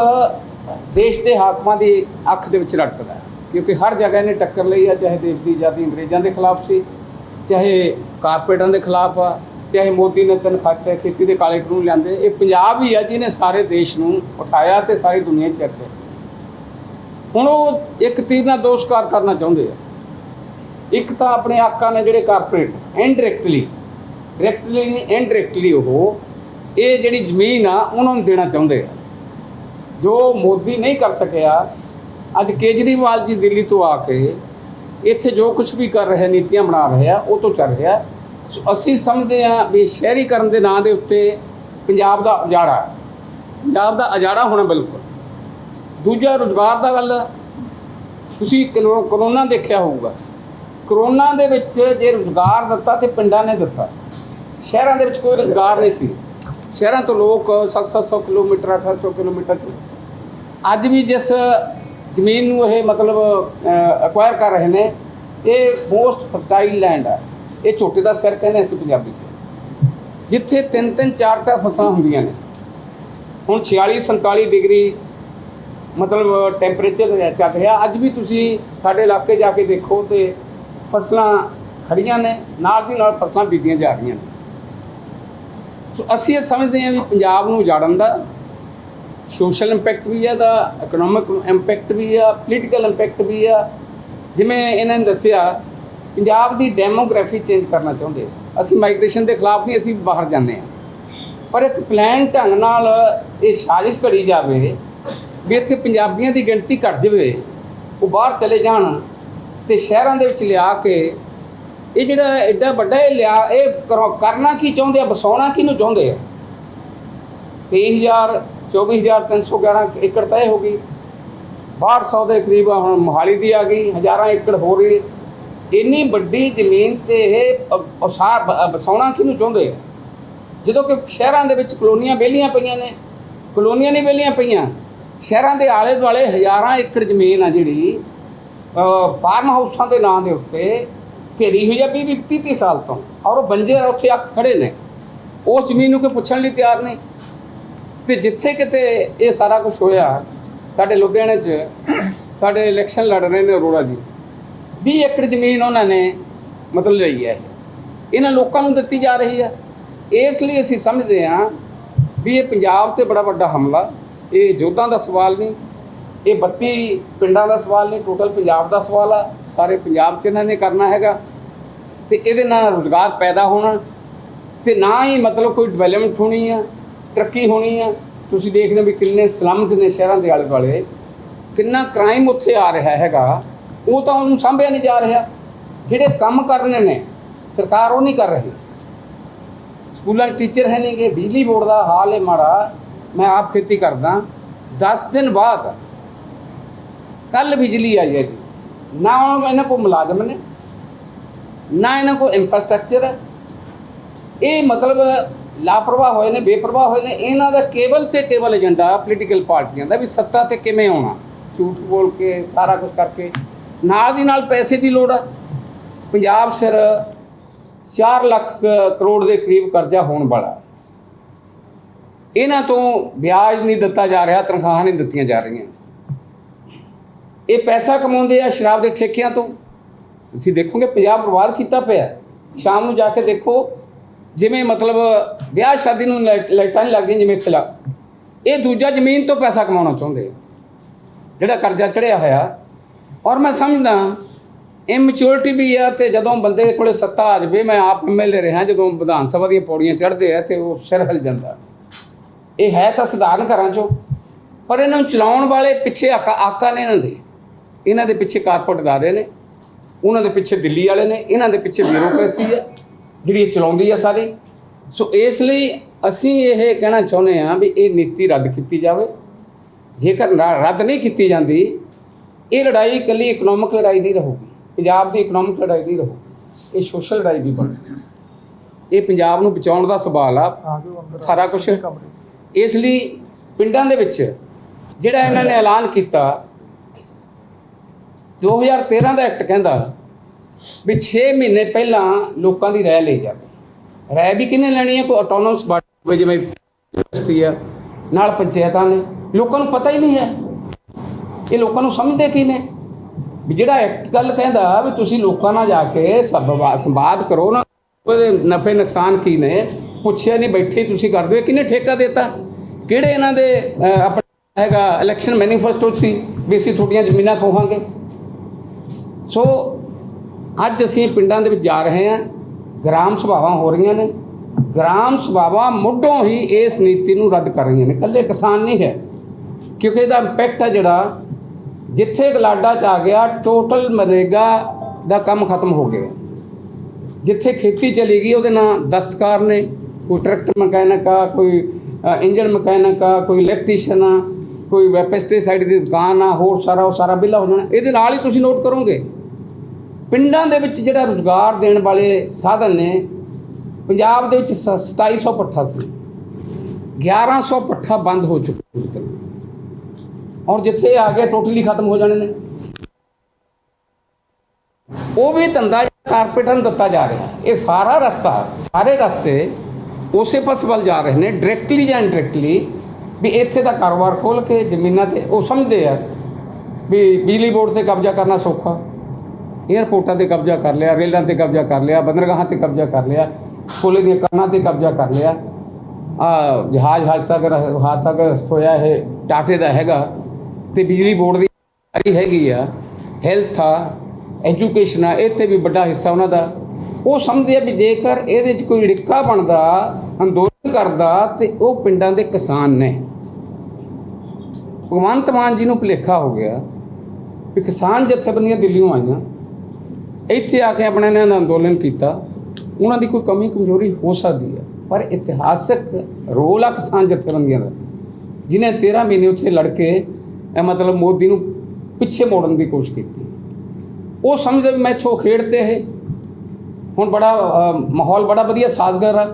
ਦੇਸ਼ ਦੇ ਹਾਕਮਾਂ ਦੀ ਅੱਖ ਦੇ ਵਿੱਚ ਰੜਕਦਾ ਕਿਉਂਕਿ ਹਰ ਜਗ੍ਹਾ ਇਹਨੇ ਟੱਕਰ ਲਈ ਆ, ਚਾਹੇ ਦੇਸ਼ ਦੀ ਆਜ਼ਾਦੀ ਅੰਗਰੇਜ਼ਾਂ ਦੇ ਖਿਲਾਫ ਸੀ, ਚਾਹੇ ਕਾਰਪੋਰੇਟਾਂ ਦੇ ਖਿਲਾਫ ਆ, ਚਾਹੇ ਮੋਦੀ ਨੇ ਤਨਖਾਹ ਖਾਤੇ ਖੇਤੀ ਦੇ ਕਾਲੇ ਕਾਨੂੰਨ ਲਿਆਂਦੇ, ਇਹ ਪੰਜਾਬ ਹੀ ਆ ਜਿਹਨੇ ਸਾਰੇ ਦੇਸ਼ ਨੂੰ ਉਠਾਇਆ ਤੇ ਸਾਰੀ ਦੁਨੀਆ 'ਚ ਚਰਚਾ ਹੁਣ ਉਹ ਇੱਕ ਤੀਰ ਨਾਲ ਦੋ ਸ਼ਿਕਾਰ ਕਰਨਾ ਚਾਹੁੰਦੇ ਆ। ਇੱਕ ਤਾਂ ਆਪਣੇ ਆਕਾ ਨੇ ਜਿਹੜੇ ਕਾਰਪੋਰੇਟ ਇਨਡਾਇਰੈਕਟਲੀ ਡਾਇਰੈਕਟਲੀ ਨਹੀਂ ਇਨਡਾਇਰੈਕਟਲੀ ਉਹ, ਇਹ ਜਿਹੜੀ ਜ਼ਮੀਨ ਆ, ਉਹਨਾਂ ਨੂੰ ਦੇਣਾ ਚਾਹੁੰਦੇ ਆ। ਜੋ ਮੋਦੀ ਨਹੀਂ ਕਰ ਸਕਿਆ, ਅੱਜ ਕੇਜਰੀਵਾਲ ਜੀ ਦਿੱਲੀ ਤੋਂ ਆ ਕੇ ਇੱਥੇ ਜੋ ਕੁਝ ਵੀ ਕਰ ਰਹੇ, ਨੀਤੀਆਂ ਬਣਾ ਰਹੇ ਆ, ਉਹ ਤੋਂ ਚੱਲ ਰਿਹਾ। ਸੋ ਅਸੀਂ ਸਮਝਦੇ ਆ ਵੀ ਸ਼ਹਿਰੀਕਰਨ ਦੇ ਨਾਂ ਦੇ ਉੱਤੇ ਪੰਜਾਬ ਦਾ ਉਜਾੜਾ ਪੰਜਾਬ ਦਾ ਉਜਾੜਾ ਹੋਣਾ ਬਿਲਕੁਲ। ਦੂਜਾ ਰੋਜ਼ਗਾਰ ਦਾ ਗੱਲ, ਤੁਸੀਂ ਕਰੋ- ਕਰੋਨਾ ਦੇਖਿਆ ਹੋਊਗਾ। ਕਰੋਨਾ ਦੇ ਵਿੱਚ ਜੇ ਰੋਜ਼ਗਾਰ ਦਿੱਤਾ ਤੇ ਪਿੰਡਾਂ ਨੇ ਦਿੱਤਾ। ਸ਼ਹਿਰਾਂ ਦੇ ਵਿੱਚ ਕੋਈ ਰੋਜ਼ਗਾਰ ਨਹੀਂ ਸੀ। ਸ਼ਹਿਰਾਂ ਤੋਂ ਲੋਕ 7-700 ਕਿਲੋਮੀਟਰ 800 ਕਿਲੋਮੀਟਰ ਤੋਂ ਅੱਜ ਵੀ ਜਿਸ ਜ਼ਮੀਨ ਨੂੰ ਇਹ ਮਤਲਬ ਅਕਵਾਇਰ ਕਰ ਰਹੇ ਨੇ, ਇਹ ਮੋਸਟ ਫਰਟਾਈਲ ਲੈਂਡ ਹੈ ਇਹ ਛੋਟੇ ਦਾ ਸਿਰ ਕਹਿੰਦੇ ਅਸੀਂ ਪੰਜਾਬੀ 'ਚ। ਜਿੱਥੇ ਤਿੰਨ ਤਿੰਨ, ਚਾਰ ਚਾਰ ਫਸਲਾਂ ਹੁੰਦੀਆਂ ਨੇ। ਹੁਣ 46 47 ਡਿਗਰੀ ਮਤਲਬ ਟੈਂਪਰੇਚਰ ਚੱਲ ਰਿਹਾ। ਅੱਜ ਵੀ ਤੁਸੀਂ ਸਾਡੇ ਇਲਾਕੇ ਜਾ ਕੇ ਦੇਖੋ ਤੇ ਫਸਲਾਂ ਖੜੀਆਂ ਨੇ, ਨਾਲ ਦੀ ਨਾਲ ਫਸਲਾਂ ਬੀਜੀਆਂ ਜਾ ਰਹੀਆਂ ਨੇ। ਸੋ ਅਸੀਂ ਇਹ ਸਮਝਦੇ ਹਾਂ ਵੀ ਪੰਜਾਬ ਨੂੰ ਉਜਾੜਨ ਦਾ ਸੋਸ਼ਲ ਇੰਪੈਕਟ ਵੀ ਆ ਦਾ ਇਕਨੋਮਿਕ ਇੰਪੈਕਟ ਵੀ ਆ ਪੋਲੀਟੀਕਲ ਇੰਪੈਕਟ ਵੀ ਆ ਜਿਵੇਂ ਇਹਨਾਂ ਨੇ ਦੱਸਿਆ, ਪੰਜਾਬ ਦੀ ਡੈਮੋਗ੍ਰਾਫੀ ਚੇਂਜ ਕਰਨਾ ਚਾਹੁੰਦੇ ਅਸੀਂ ਮਾਈਗ੍ਰੇਸ਼ਨ ਦੇ ਖਿਲਾਫ ਨਹੀਂ, ਅਸੀਂ ਬਾਹਰ ਜਾਂਦੇ ਆ ਪਰ ਇੱਕ ਪਲਾਨ ਢੰਗ ਨਾਲ ਇਹ ਸਾਜ਼ਿਸ਼ ਘੜੀ ਜਾਵੇ ਵੀ ਇੱਥੇ ਪੰਜਾਬੀਆਂ ਦੀ ਗਿਣਤੀ ਘਟ ਜਾਵੇ, ਉਹ ਬਾਹਰ ਚਲੇ ਜਾਣ ਤੇ ਸ਼ਹਿਰਾਂ ਦੇ ਵਿੱਚ ਲਿਆ ਕੇ ਇਹ ਜਿਹੜਾ ਐਡਾ ਵੱਡਾ ਇਹ ਲਿਆ, ਇਹ ਕਰੋ- ਕਰਨਾ ਕੀ ਚਾਹੁੰਦੇ ਆ, ਵਸਾਉਣਾ ਕਿਹਨੂੰ ਚਾਹੁੰਦੇ ਆ? 23000 24311 ਏਕੜ ਤੈਅ ਹੋ ਗਈ। 1200 ਦੇ ਕਰੀਬ ਹੁਣ ਮੋਹਾਲੀ ਦੀ ਆ ਗਈ, ਹਜ਼ਾਰਾਂ ਏਕੜ ਹੋ ਰਹੀ ਇੰਨੀ ਵੱਡੀ ਜ਼ਮੀਨ ਤੇ ਇਹ ਅ- ਉਸਾਰ ਵਸਾਉਣਾ ਕਿਹਨੂੰ ਚਾਹੁੰਦੇ ਆ? ਜਦੋਂ ਕਿ ਸ਼ਹਿਰਾਂ ਦੇ ਵਿੱਚ ਕਲੋਨੀਆਂ ਵਿਹਲੀਆਂ ਪਈਆਂ ਨੇ, ਕਲੋਨੀਆਂ ਨਹੀਂ ਵਿਹਲੀਆਂ ਪਈਆਂ, ਸ਼ਹਿਰਾਂ ਦੇ ਆਲੇ ਦੁਆਲੇ ਹਜ਼ਾਰਾਂ ਏਕੜ ਜ਼ਮੀਨ ਆ ਜਿਹੜੀ ਫਾਰਮ ਹਾਊਸਾਂ ਦੇ ਨਾਂ ਦੇ ਉੱਤੇ ਘੇਰੀ ਹੋਈ ਆ ਵੀਹ ਵੀਹ 30 30 ਸਾਲ ਤੋਂ, ਔਰ ਉਹ ਬੰਜੇ ਉੱਥੇ ਅੱਖ ਖੜੇ ਨੇ। ਉਸ ਜ਼ਮੀਨ ਨੂੰ ਕੋਈ ਪੁੱਛਣ ਲਈ ਤਿਆਰ ਨਹੀਂ। ਤੇ ਜਿੱਥੇ ਕਿਤੇ ਇਹ ਸਾਰਾ ਕੁਝ ਹੋਇਆ, ਸਾਡੇ ਲੁਧਿਆਣੇ 'ਚ ਸਾਡੇ ਇਲੈਕਸ਼ਨ ਲੜ ਰਹੇ ਨੇ ਅਰੋੜਾ ਜੀ। 20 ਏਕੜ ਜ਼ਮੀਨ ਉਹਨਾਂ ਨੇ ਮਤਲਬ ਲਈ ਹੈ। ਇਹਨਾਂ ਲੋਕਾਂ ਨੂੰ ਦਿੱਤੀ ਜਾ ਰਹੀ ਹੈ। ਇਸ ਲਈ ਅਸੀਂ ਸਮਝਦੇ ਹਾਂ ਵੀ ਇਹ ਪੰਜਾਬ ਤੇ ਬੜਾ ਵੱਡਾ ਹਮਲਾ। ਇਹ ਜੋਧਾਂ ਦਾ ਸਵਾਲ ਨਹੀਂ, ਇਹ 32 ਪਿੰਡਾਂ ਦਾ ਸਵਾਲ ਨਹੀਂ, ਟੋਟਲ ਪੰਜਾਬ ਦਾ ਸਵਾਲ ਆ। ਸਾਰੇ ਪੰਜਾਬ 'ਚ ਇਹਨਾਂ ਨੇ ਕਰਨਾ ਹੈਗਾ ਤੇ ਇਹਦੇ ਨਾਲ ਰੋਜ਼ਗਾਰ ਪੈਦਾ ਹੋਣਾ ਤੇ ਨਾ ਹੀ ਮਤਲਬ ਕੋਈ ਡਿਵੈਲਪਮੈਂਟ ਹੋਣੀ ਆ। ਤਰੱਕੀ ਹੋਣੀ ਆ। ਤੁਸੀਂ ਦੇਖਦੇ ਹੋ ਵੀ ਕਿੰਨੇ ਸਲਮਸ ਨੇ ਸ਼ਹਿਰਾਂ ਦੇ ਆਲੇ ਦੁਆਲੇ ਕਿੰਨਾ ਕ੍ਰਾਈਮ ਉੱਥੇ ਆ ਰਿਹਾ ਹੈਗਾ। ਉਹ ਤਾਂ ਉਹਨੂੰ ਸਾਂਭਿਆ ਨਹੀਂ ਜਾ ਰਿਹਾ। ਜਿਹੜੇ ਕੰਮ ਕਰਨੇ ਨੇ, ਸਰਕਾਰ ਉਹ ਨਹੀਂ ਕਰ ਰਹੀ। ਸਕੂਲਾਂ 'ਚ ਟੀਚਰ ਹੈ ਨਹੀਂ ਕਿ ਬਿਜਲੀ ਬੋਰਡ ਦਾ ਹਾਲ ਹੈ ਮਾੜਾ। ਮੈਂ ਆਪ ਖੇਤੀ ਕਰਦਾ। 10 ਦਿਨ ਬਾਅਦ ਕੱਲ ਬਿਜਲੀ ਆਈ ਹੈ ਜੀ। ਨਾ ਉਹਨਾਂ ਇਹਨਾਂ ਕੋਲ ਮੁਲਾਜ਼ਮ ਨੇ, ਨਾ ਇਹਨਾਂ ਕੋਲ ਇਨਫਰਾਸਟ੍ਰਕਚਰ ਹੈ। ਇਹ ਮਤਲਬ ਲਾਪਰਵਾਹ ਹੋਏ ਨੇ, ਬੇਪਰਵਾਹ ਹੋਏ ਨੇ, ਇਹਨਾਂ ਦਾ ਕੇਵਲ ਤੇ ਕੇਵਲ ਏਜੰਡਾ ਪੋਲੀਟੀਕਲ ਪਾਰਟੀਆਂ ਦਾ ਵੀ ਸੱਤਾ ਤੇ ਕਿਵੇਂ ਆਉਣਾ? ਝੂਠ ਬੋਲ ਕੇ ਸਾਰਾ ਕੁਝ ਕਰਕੇ। ਨਾਲ ਦੀ ਨਾਲ ਪੈਸੇ ਦੀ ਲੋੜ ਆ। ਪੰਜਾਬ ਸਿਰ 4 ਲੱਖ ਕਰੋੜ ਦੇ ਕਰੀਬ ਕਰਜ਼ਾ ਹੋਣ ਵਾਲਾ ਇਹਨਾਂ ਤੋਂ ਵਿਆਜ ਨਹੀਂ ਦਿੱਤਾ ਜਾ ਰਿਹਾ, ਤਨਖਾਹਾਂ ਨਹੀਂ ਦਿੱਤੀਆਂ ਜਾ ਰਹੀਆਂ। ਇਹ ਪੈਸਾ ਕਮਾਉਂਦੇ ਆ ਸ਼ਰਾਬ ਦੇ ਠੇਕਿਆਂ ਤੋਂ। ਤੁਸੀਂ ਦੇਖੋਗੇ, ਪੰਜਾਬ ਬਰਬਾਦ ਕੀਤਾ ਪਿਆ। ਸ਼ਾਮ ਨੂੰ ਜਾ ਕੇ ਦੇਖੋ ਜਿਵੇਂ ਮਤਲਬ ਵਿਆਹ ਸ਼ਾਦੀ ਨੂੰ ਲਾਈਟ- ਲਾਈਟਾਂ ਨਹੀਂ ਲੱਗਦੀਆਂ ਜਿਵੇਂ ਖਿਲਾ ਇਹ ਦੂਜਾ ਜ਼ਮੀਨ ਤੋਂ ਪੈਸਾ ਕਮਾਉਣਾ ਚਾਹੁੰਦੇ ਜਿਹੜਾ ਕਰਜ਼ਾ ਚੜਿਆ ਹੋਇਆ। ਔਰ ਮੈਂ ਸਮਝਦਾ ਇਮੈਚੁਰਿਟੀ ਵੀ ਆ ਤੇ ਜਦੋਂ ਬੰਦੇ ਕੋਲੇ ਸੱਤਾ ਆ ਜਾਵੇ, ਮੈਂ ਆਪ ਐਮਐਲਏ ਰਿਹਾ, ਜਦੋਂ ਵਿਧਾਨ ਸਭਾ ਦੀਆਂ ਪੌੜੀਆਂ ਚੜ੍ਹਦੇ ਆ ਤੇ ਉਹ ਸਿਰ ਹਿਲ ਜਾਂਦਾ। ਇਹ ਹੈ ਤਾਂ ਸਧਾਰਨ ਘਰਾਂ ਚੋਂ, ਪਰ ਇਹਨਾਂ ਨੂੰ ਚਲਾਉਣ ਵਾਲੇ ਪਿੱਛੇ ਆਕਾ ਆਕਾ ਨੇ ਇਹਨਾਂ ਦੇ। ਇਹਨਾਂ ਦੇ ਪਿੱਛੇ ਕਾਰਪੋਰੇਟ ਅਦਾਰੇ ਨੇ, ਉਹਨਾਂ ਦੇ ਪਿੱਛੇ ਦਿੱਲੀ ਵਾਲੇ ਨੇ, ਇਹਨਾਂ ਦੇ ਪਿੱਛੇ ਬਿਊਰੋਕ੍ਰੇਸੀ ਹੈ ਜਿਹੜੀ ਇਹ ਚਲਾਉਂਦੀ ਆ ਸਾਰੇ। ਸੋ ਇਸ ਲਈ ਅਸੀਂ ਇਹ ਕਹਿਣਾ ਚਾਹੁੰਦੇ ਹਾਂ ਵੀ ਇਹ ਨੀਤੀ ਰੱਦ ਕੀਤੀ ਜਾਵੇ। ਜੇਕਰ ਰੱਦ ਨਹੀਂ ਕੀਤੀ ਜਾਂਦੀ ਇਹ ਲੜਾਈ ਇਕੱਲੀ ਇਕਨੋਮਿਕ ਲੜਾਈ ਨਹੀਂ ਰਹੂਗੀ। ਪੰਜਾਬ ਦੀ ਇਕਨੋਮਿਕ ਲੜਾਈ ਨਹੀਂ ਰਹੂ ਇਹ ਸੋਸ਼ਲ ਲੜਾਈ ਵੀ ਬਣ ਇਹ ਪੰਜਾਬ ਨੂੰ ਬਚਾਉਣ ਦਾ ਸਵਾਲ ਆ। ਸਾਰਾ ਕੁਝ ਇਸ ਲਈ ਪਿੰਡਾਂ ਦੇ ਵਿੱਚ ਜਿਹੜਾ ਇਹਨਾਂ ਨੇ ਐਲਾਨ ਕੀਤਾ 2013 ਦਾ ਐਕਟ ਕਹਿੰਦਾ ਵੀ 6 ਮਹੀਨੇ ਪਹਿਲਾਂ ਲੋਕਾਂ ਦੀ ਰਾਏ ਲਈ ਜਾਵੇ। ਰਾਏ ਵੀ ਕਿਹਨੇ ਲੈਣੀ ਹੈ? ਕੋਈ ਆਟੋਨੋਮਸ ਬਾਡੀ ਜਿਵੇਂ ਯੂਨੀਵਰਸਿਟੀ ਆ, ਨਾਲ ਪੰਚਾਇਤਾਂ ਨੇ। ਲੋਕਾਂ ਨੂੰ ਪਤਾ ਹੀ ਨਹੀਂ ਹੈ। ਇਹ ਲੋਕਾਂ ਨੂੰ ਸਮਝਦੇ ਕੀ ਨੇ? ਵੀ ਜਿਹੜਾ ਐਕਟ ਗੱਲ ਕਹਿੰਦਾ ਵੀ ਤੁਸੀਂ ਲੋਕਾਂ ਨਾਲ ਜਾ ਕੇ ਸੰਵਾ- ਸੰਵਾਦ ਕਰੋ ਨਾ, ਉਹਦੇ ਨਫੇ ਨੁਕਸਾਨ ਕੀ ਨੇ? ਪੁੱਛਿਆ ਨਹੀਂ, ਬੈਠੇ ਤੁਸੀਂ ਕਰਦੇ ਹੋ। ਕਿਹਨੇ ਠੇਕਾ ਦਿੱਤਾ? ਕਿਹੜੇ ਇਹਨਾਂ ਦੇ ਆਪਣਾ ਹੈਗਾ ਇਲੈਕਸ਼ਨ ਮੈਨੀਫੈਸਟੋ ਸੀ ਵੀ ਅਸੀਂ ਤੁਹਾਡੀਆਂ ਜ਼ਮੀਨਾਂ ਖੋਹਾਂਗੇ ਸੋ ਅੱਜ ਅਸੀਂ ਪਿੰਡਾਂ ਦੇ ਵਿੱਚ ਜਾ ਰਹੇ ਹਾਂ। ਗ੍ਰਾਮ ਸਭਾਵਾਂ ਹੋ ਰਹੀਆਂ ਨੇ। ਗ੍ਰਾਮ ਸਭਾਵਾਂ ਮੁੱਢੋਂ ਹੀ ਇਸ ਨੀਤੀ ਨੂੰ ਰੱਦ ਕਰ ਰਹੀਆਂ ਨੇ। ਇਕੱਲੇ ਕਿਸਾਨ ਨਹੀਂ ਹੈ ਕਿਉਂਕਿ ਇਹਦਾ ਇੰਪੈਕਟ ਆ ਜਿਹੜਾ ਜਿੱਥੇ ਗਲਾਡਾ ਚ ਆ ਗਿਆ ਟੋਟਲ ਮਨਰੇਗਾ ਦਾ ਕੰਮ ਖਤਮ ਹੋ ਗਿਆ। ਜਿੱਥੇ ਖੇਤੀ ਚਲੀ ਗਈ ਉਹਦੇ ਨਾਲ ਦਸਤਕਾਰ ਨੇ। ਕੋਈ ਟਰੈਕਟਰ ਮਕੈਨਿਕ ਆ ਕੋਈ ਅ, ਇੰਜਨ ਮਕੈਨਿਕ ਆ ਕੋਈ ਇਲੈਕਟ੍ਰੀਸ਼ੀਅਨ ਆ ਕੋਈ ਪੈਸਟੀਸਾਈਡ ਦੀ ਦੁਕਾਨ ਆ ਹੋਰ ਸਾਰਾ ਉਹ ਸਾਰਾ ਬਿੱਲਾ ਹੋ ਜਾਣਾ। ਇਹਦੇ ਨਾਲ ਹੀ ਤੁਸੀਂ ਨੋਟ ਕਰੋਗੇ। ਪਿੰਡਾਂ ਦੇ ਵਿੱਚ ਜਿਹੜਾ ਰੁਜ਼ਗਾਰ ਦੇਣ ਵਾਲੇ ਸਾਧਨ ਨੇ, ਪੰਜਾਬ ਦੇ ਵਿੱਚ ਸ- 2700 ਪੱਠਾ ਸੀ। 1100 ਪੱਠਾ ਬੰਦ ਹੋ ਚੁੱਕੇ ਪੂਰੀ ਔਰ ਜਿੱਥੇ ਆ ਗਏ, ਟੋਟਲੀ ਖਤਮ ਹੋ ਜਾਣੇ ਨੇ। ਉਹ ਵੀ ਧੰਦਾ ਕਾਰਪੋਰੇਟਾਂ ਨੂੰ ਦਿੱਤਾ ਜਾ ਰਿਹਾ। ਇਹ ਸਾਰਾ ਰਸਤਾ, ਸਾਰੇ ਰਸਤੇ ਉਸੇ ਪਾਸੇ ਵੱਲ ਜਾ ਰਹੇ ਨੇ ਡਾਇਰੈਕਟਲੀ ਜਾਂ ਇਨਡਾਇਰੈਕਟਲੀ ਵੀ ਇੱਥੇ ਦਾ ਕਾਰੋਬਾਰ ਖੋਲ ਕੇ ਜ਼ਮੀਨਾਂ ਤੇ, ਉਹ ਸਮਝਦੇ ਆ ਵੀ ਬਿਜਲੀ ਬੋਰਡ ਤੇ ਕਬਜ਼ਾ ਕਰਨਾ ਸੌਖਾ। ਏਅਰਪੋਰਟਾਂ ਤੇ ਕਬਜ਼ਾ ਕਰ ਲਿਆ, ਰੇਲਾਂ ਤੇ ਕਬਜ਼ਾ ਕਰ ਲਿਆ, ਬੰਦਰਗਾਹਾਂ ਤੇ ਕਬਜ਼ਾ ਕਰ ਲਿਆ, ਕੋਲੇ ਦੀਆਂ ਕਾਨਾਂ ਤੇ ਕਬਜ਼ਾ ਕਰ ਲਿਆ। ਆ ਜਹਾਜ਼ ਹਾਜ ਤੱਕ ਹਾਥ ਤੱਕ ਸੋਇਆ ਇਹ ਟਾਟੇ ਦਾ ਹੈਗਾ ਤੇ ਬਿਜਲੀ ਬੋਰਡ ਦੀ ਹੈਗੀ ਆ ਹੈਲਥ ਆ ਐਜੂਕੇਸ਼ਨ ਆ ਇਹ ਤੇ ਵੀ ਵੱਡਾ ਹਿੱਸਾ ਉਹਨਾਂ ਦਾ। ਉਹ ਸਮਝਦੇ ਆ ਵੀ ਜੇਕਰ ਇਹਦੇ 'ਚ ਕੋਈ ੜਿੱਕਾ ਬਣਦਾ, ਅੰਦੋਲਨ ਕਰਦਾ ਤੇ ਉਹ ਪਿੰਡਾਂ ਦੇ ਕਿਸਾਨ ਨੇ। ਭਗਵੰਤ ਮਾਨ ਜੀ ਨੂੰ ਭੁਲੇਖਾ ਹੋ ਗਿਆ ਵੀ ਕਿਸਾਨ ਜਥੇਬੰਦੀਆਂ ਦਿੱਲੀੋਂ ਆਈਆਂ। ਇੱਥੇ ਆ ਕੇ ਆਪਣੇ ਨੇ ਅੰਦੋਲਨ ਕੀਤਾ, ਉਹਨਾਂ ਦੀ ਕੋਈ ਕਮੀ ਕਮਜ਼ੋਰੀ ਹੋ ਸਕਦੀ ਹੈ, ਪਰ ਇਤਿਹਾਸਕ ਰੋਲ ਆ ਕਿਸਾਨ ਜਥੇਬੰਦੀਆਂ ਦਾ। ਜਿਨੇ 13 ਮਹੀਨੇ ਉੱਥੇ ਲੜ ਕੇ ਮਤਲਬ ਮੋਦੀ ਨੂੰ ਪਿੱਛੇ ਮੋੜਨ ਦੀ ਕੋਸ਼ਿਸ਼ ਕੀਤੀ। ਉਹ ਸਮਝਦੇ ਵੀ ਮੈਥੋਂ ਖੇਡਤੇ ਇਹ। ਹੁਣ ਬੜਾ ਮਾਹੌਲ ਬੜਾ ਵਧੀਆ ਸਾਜ਼ਗਰ ਆ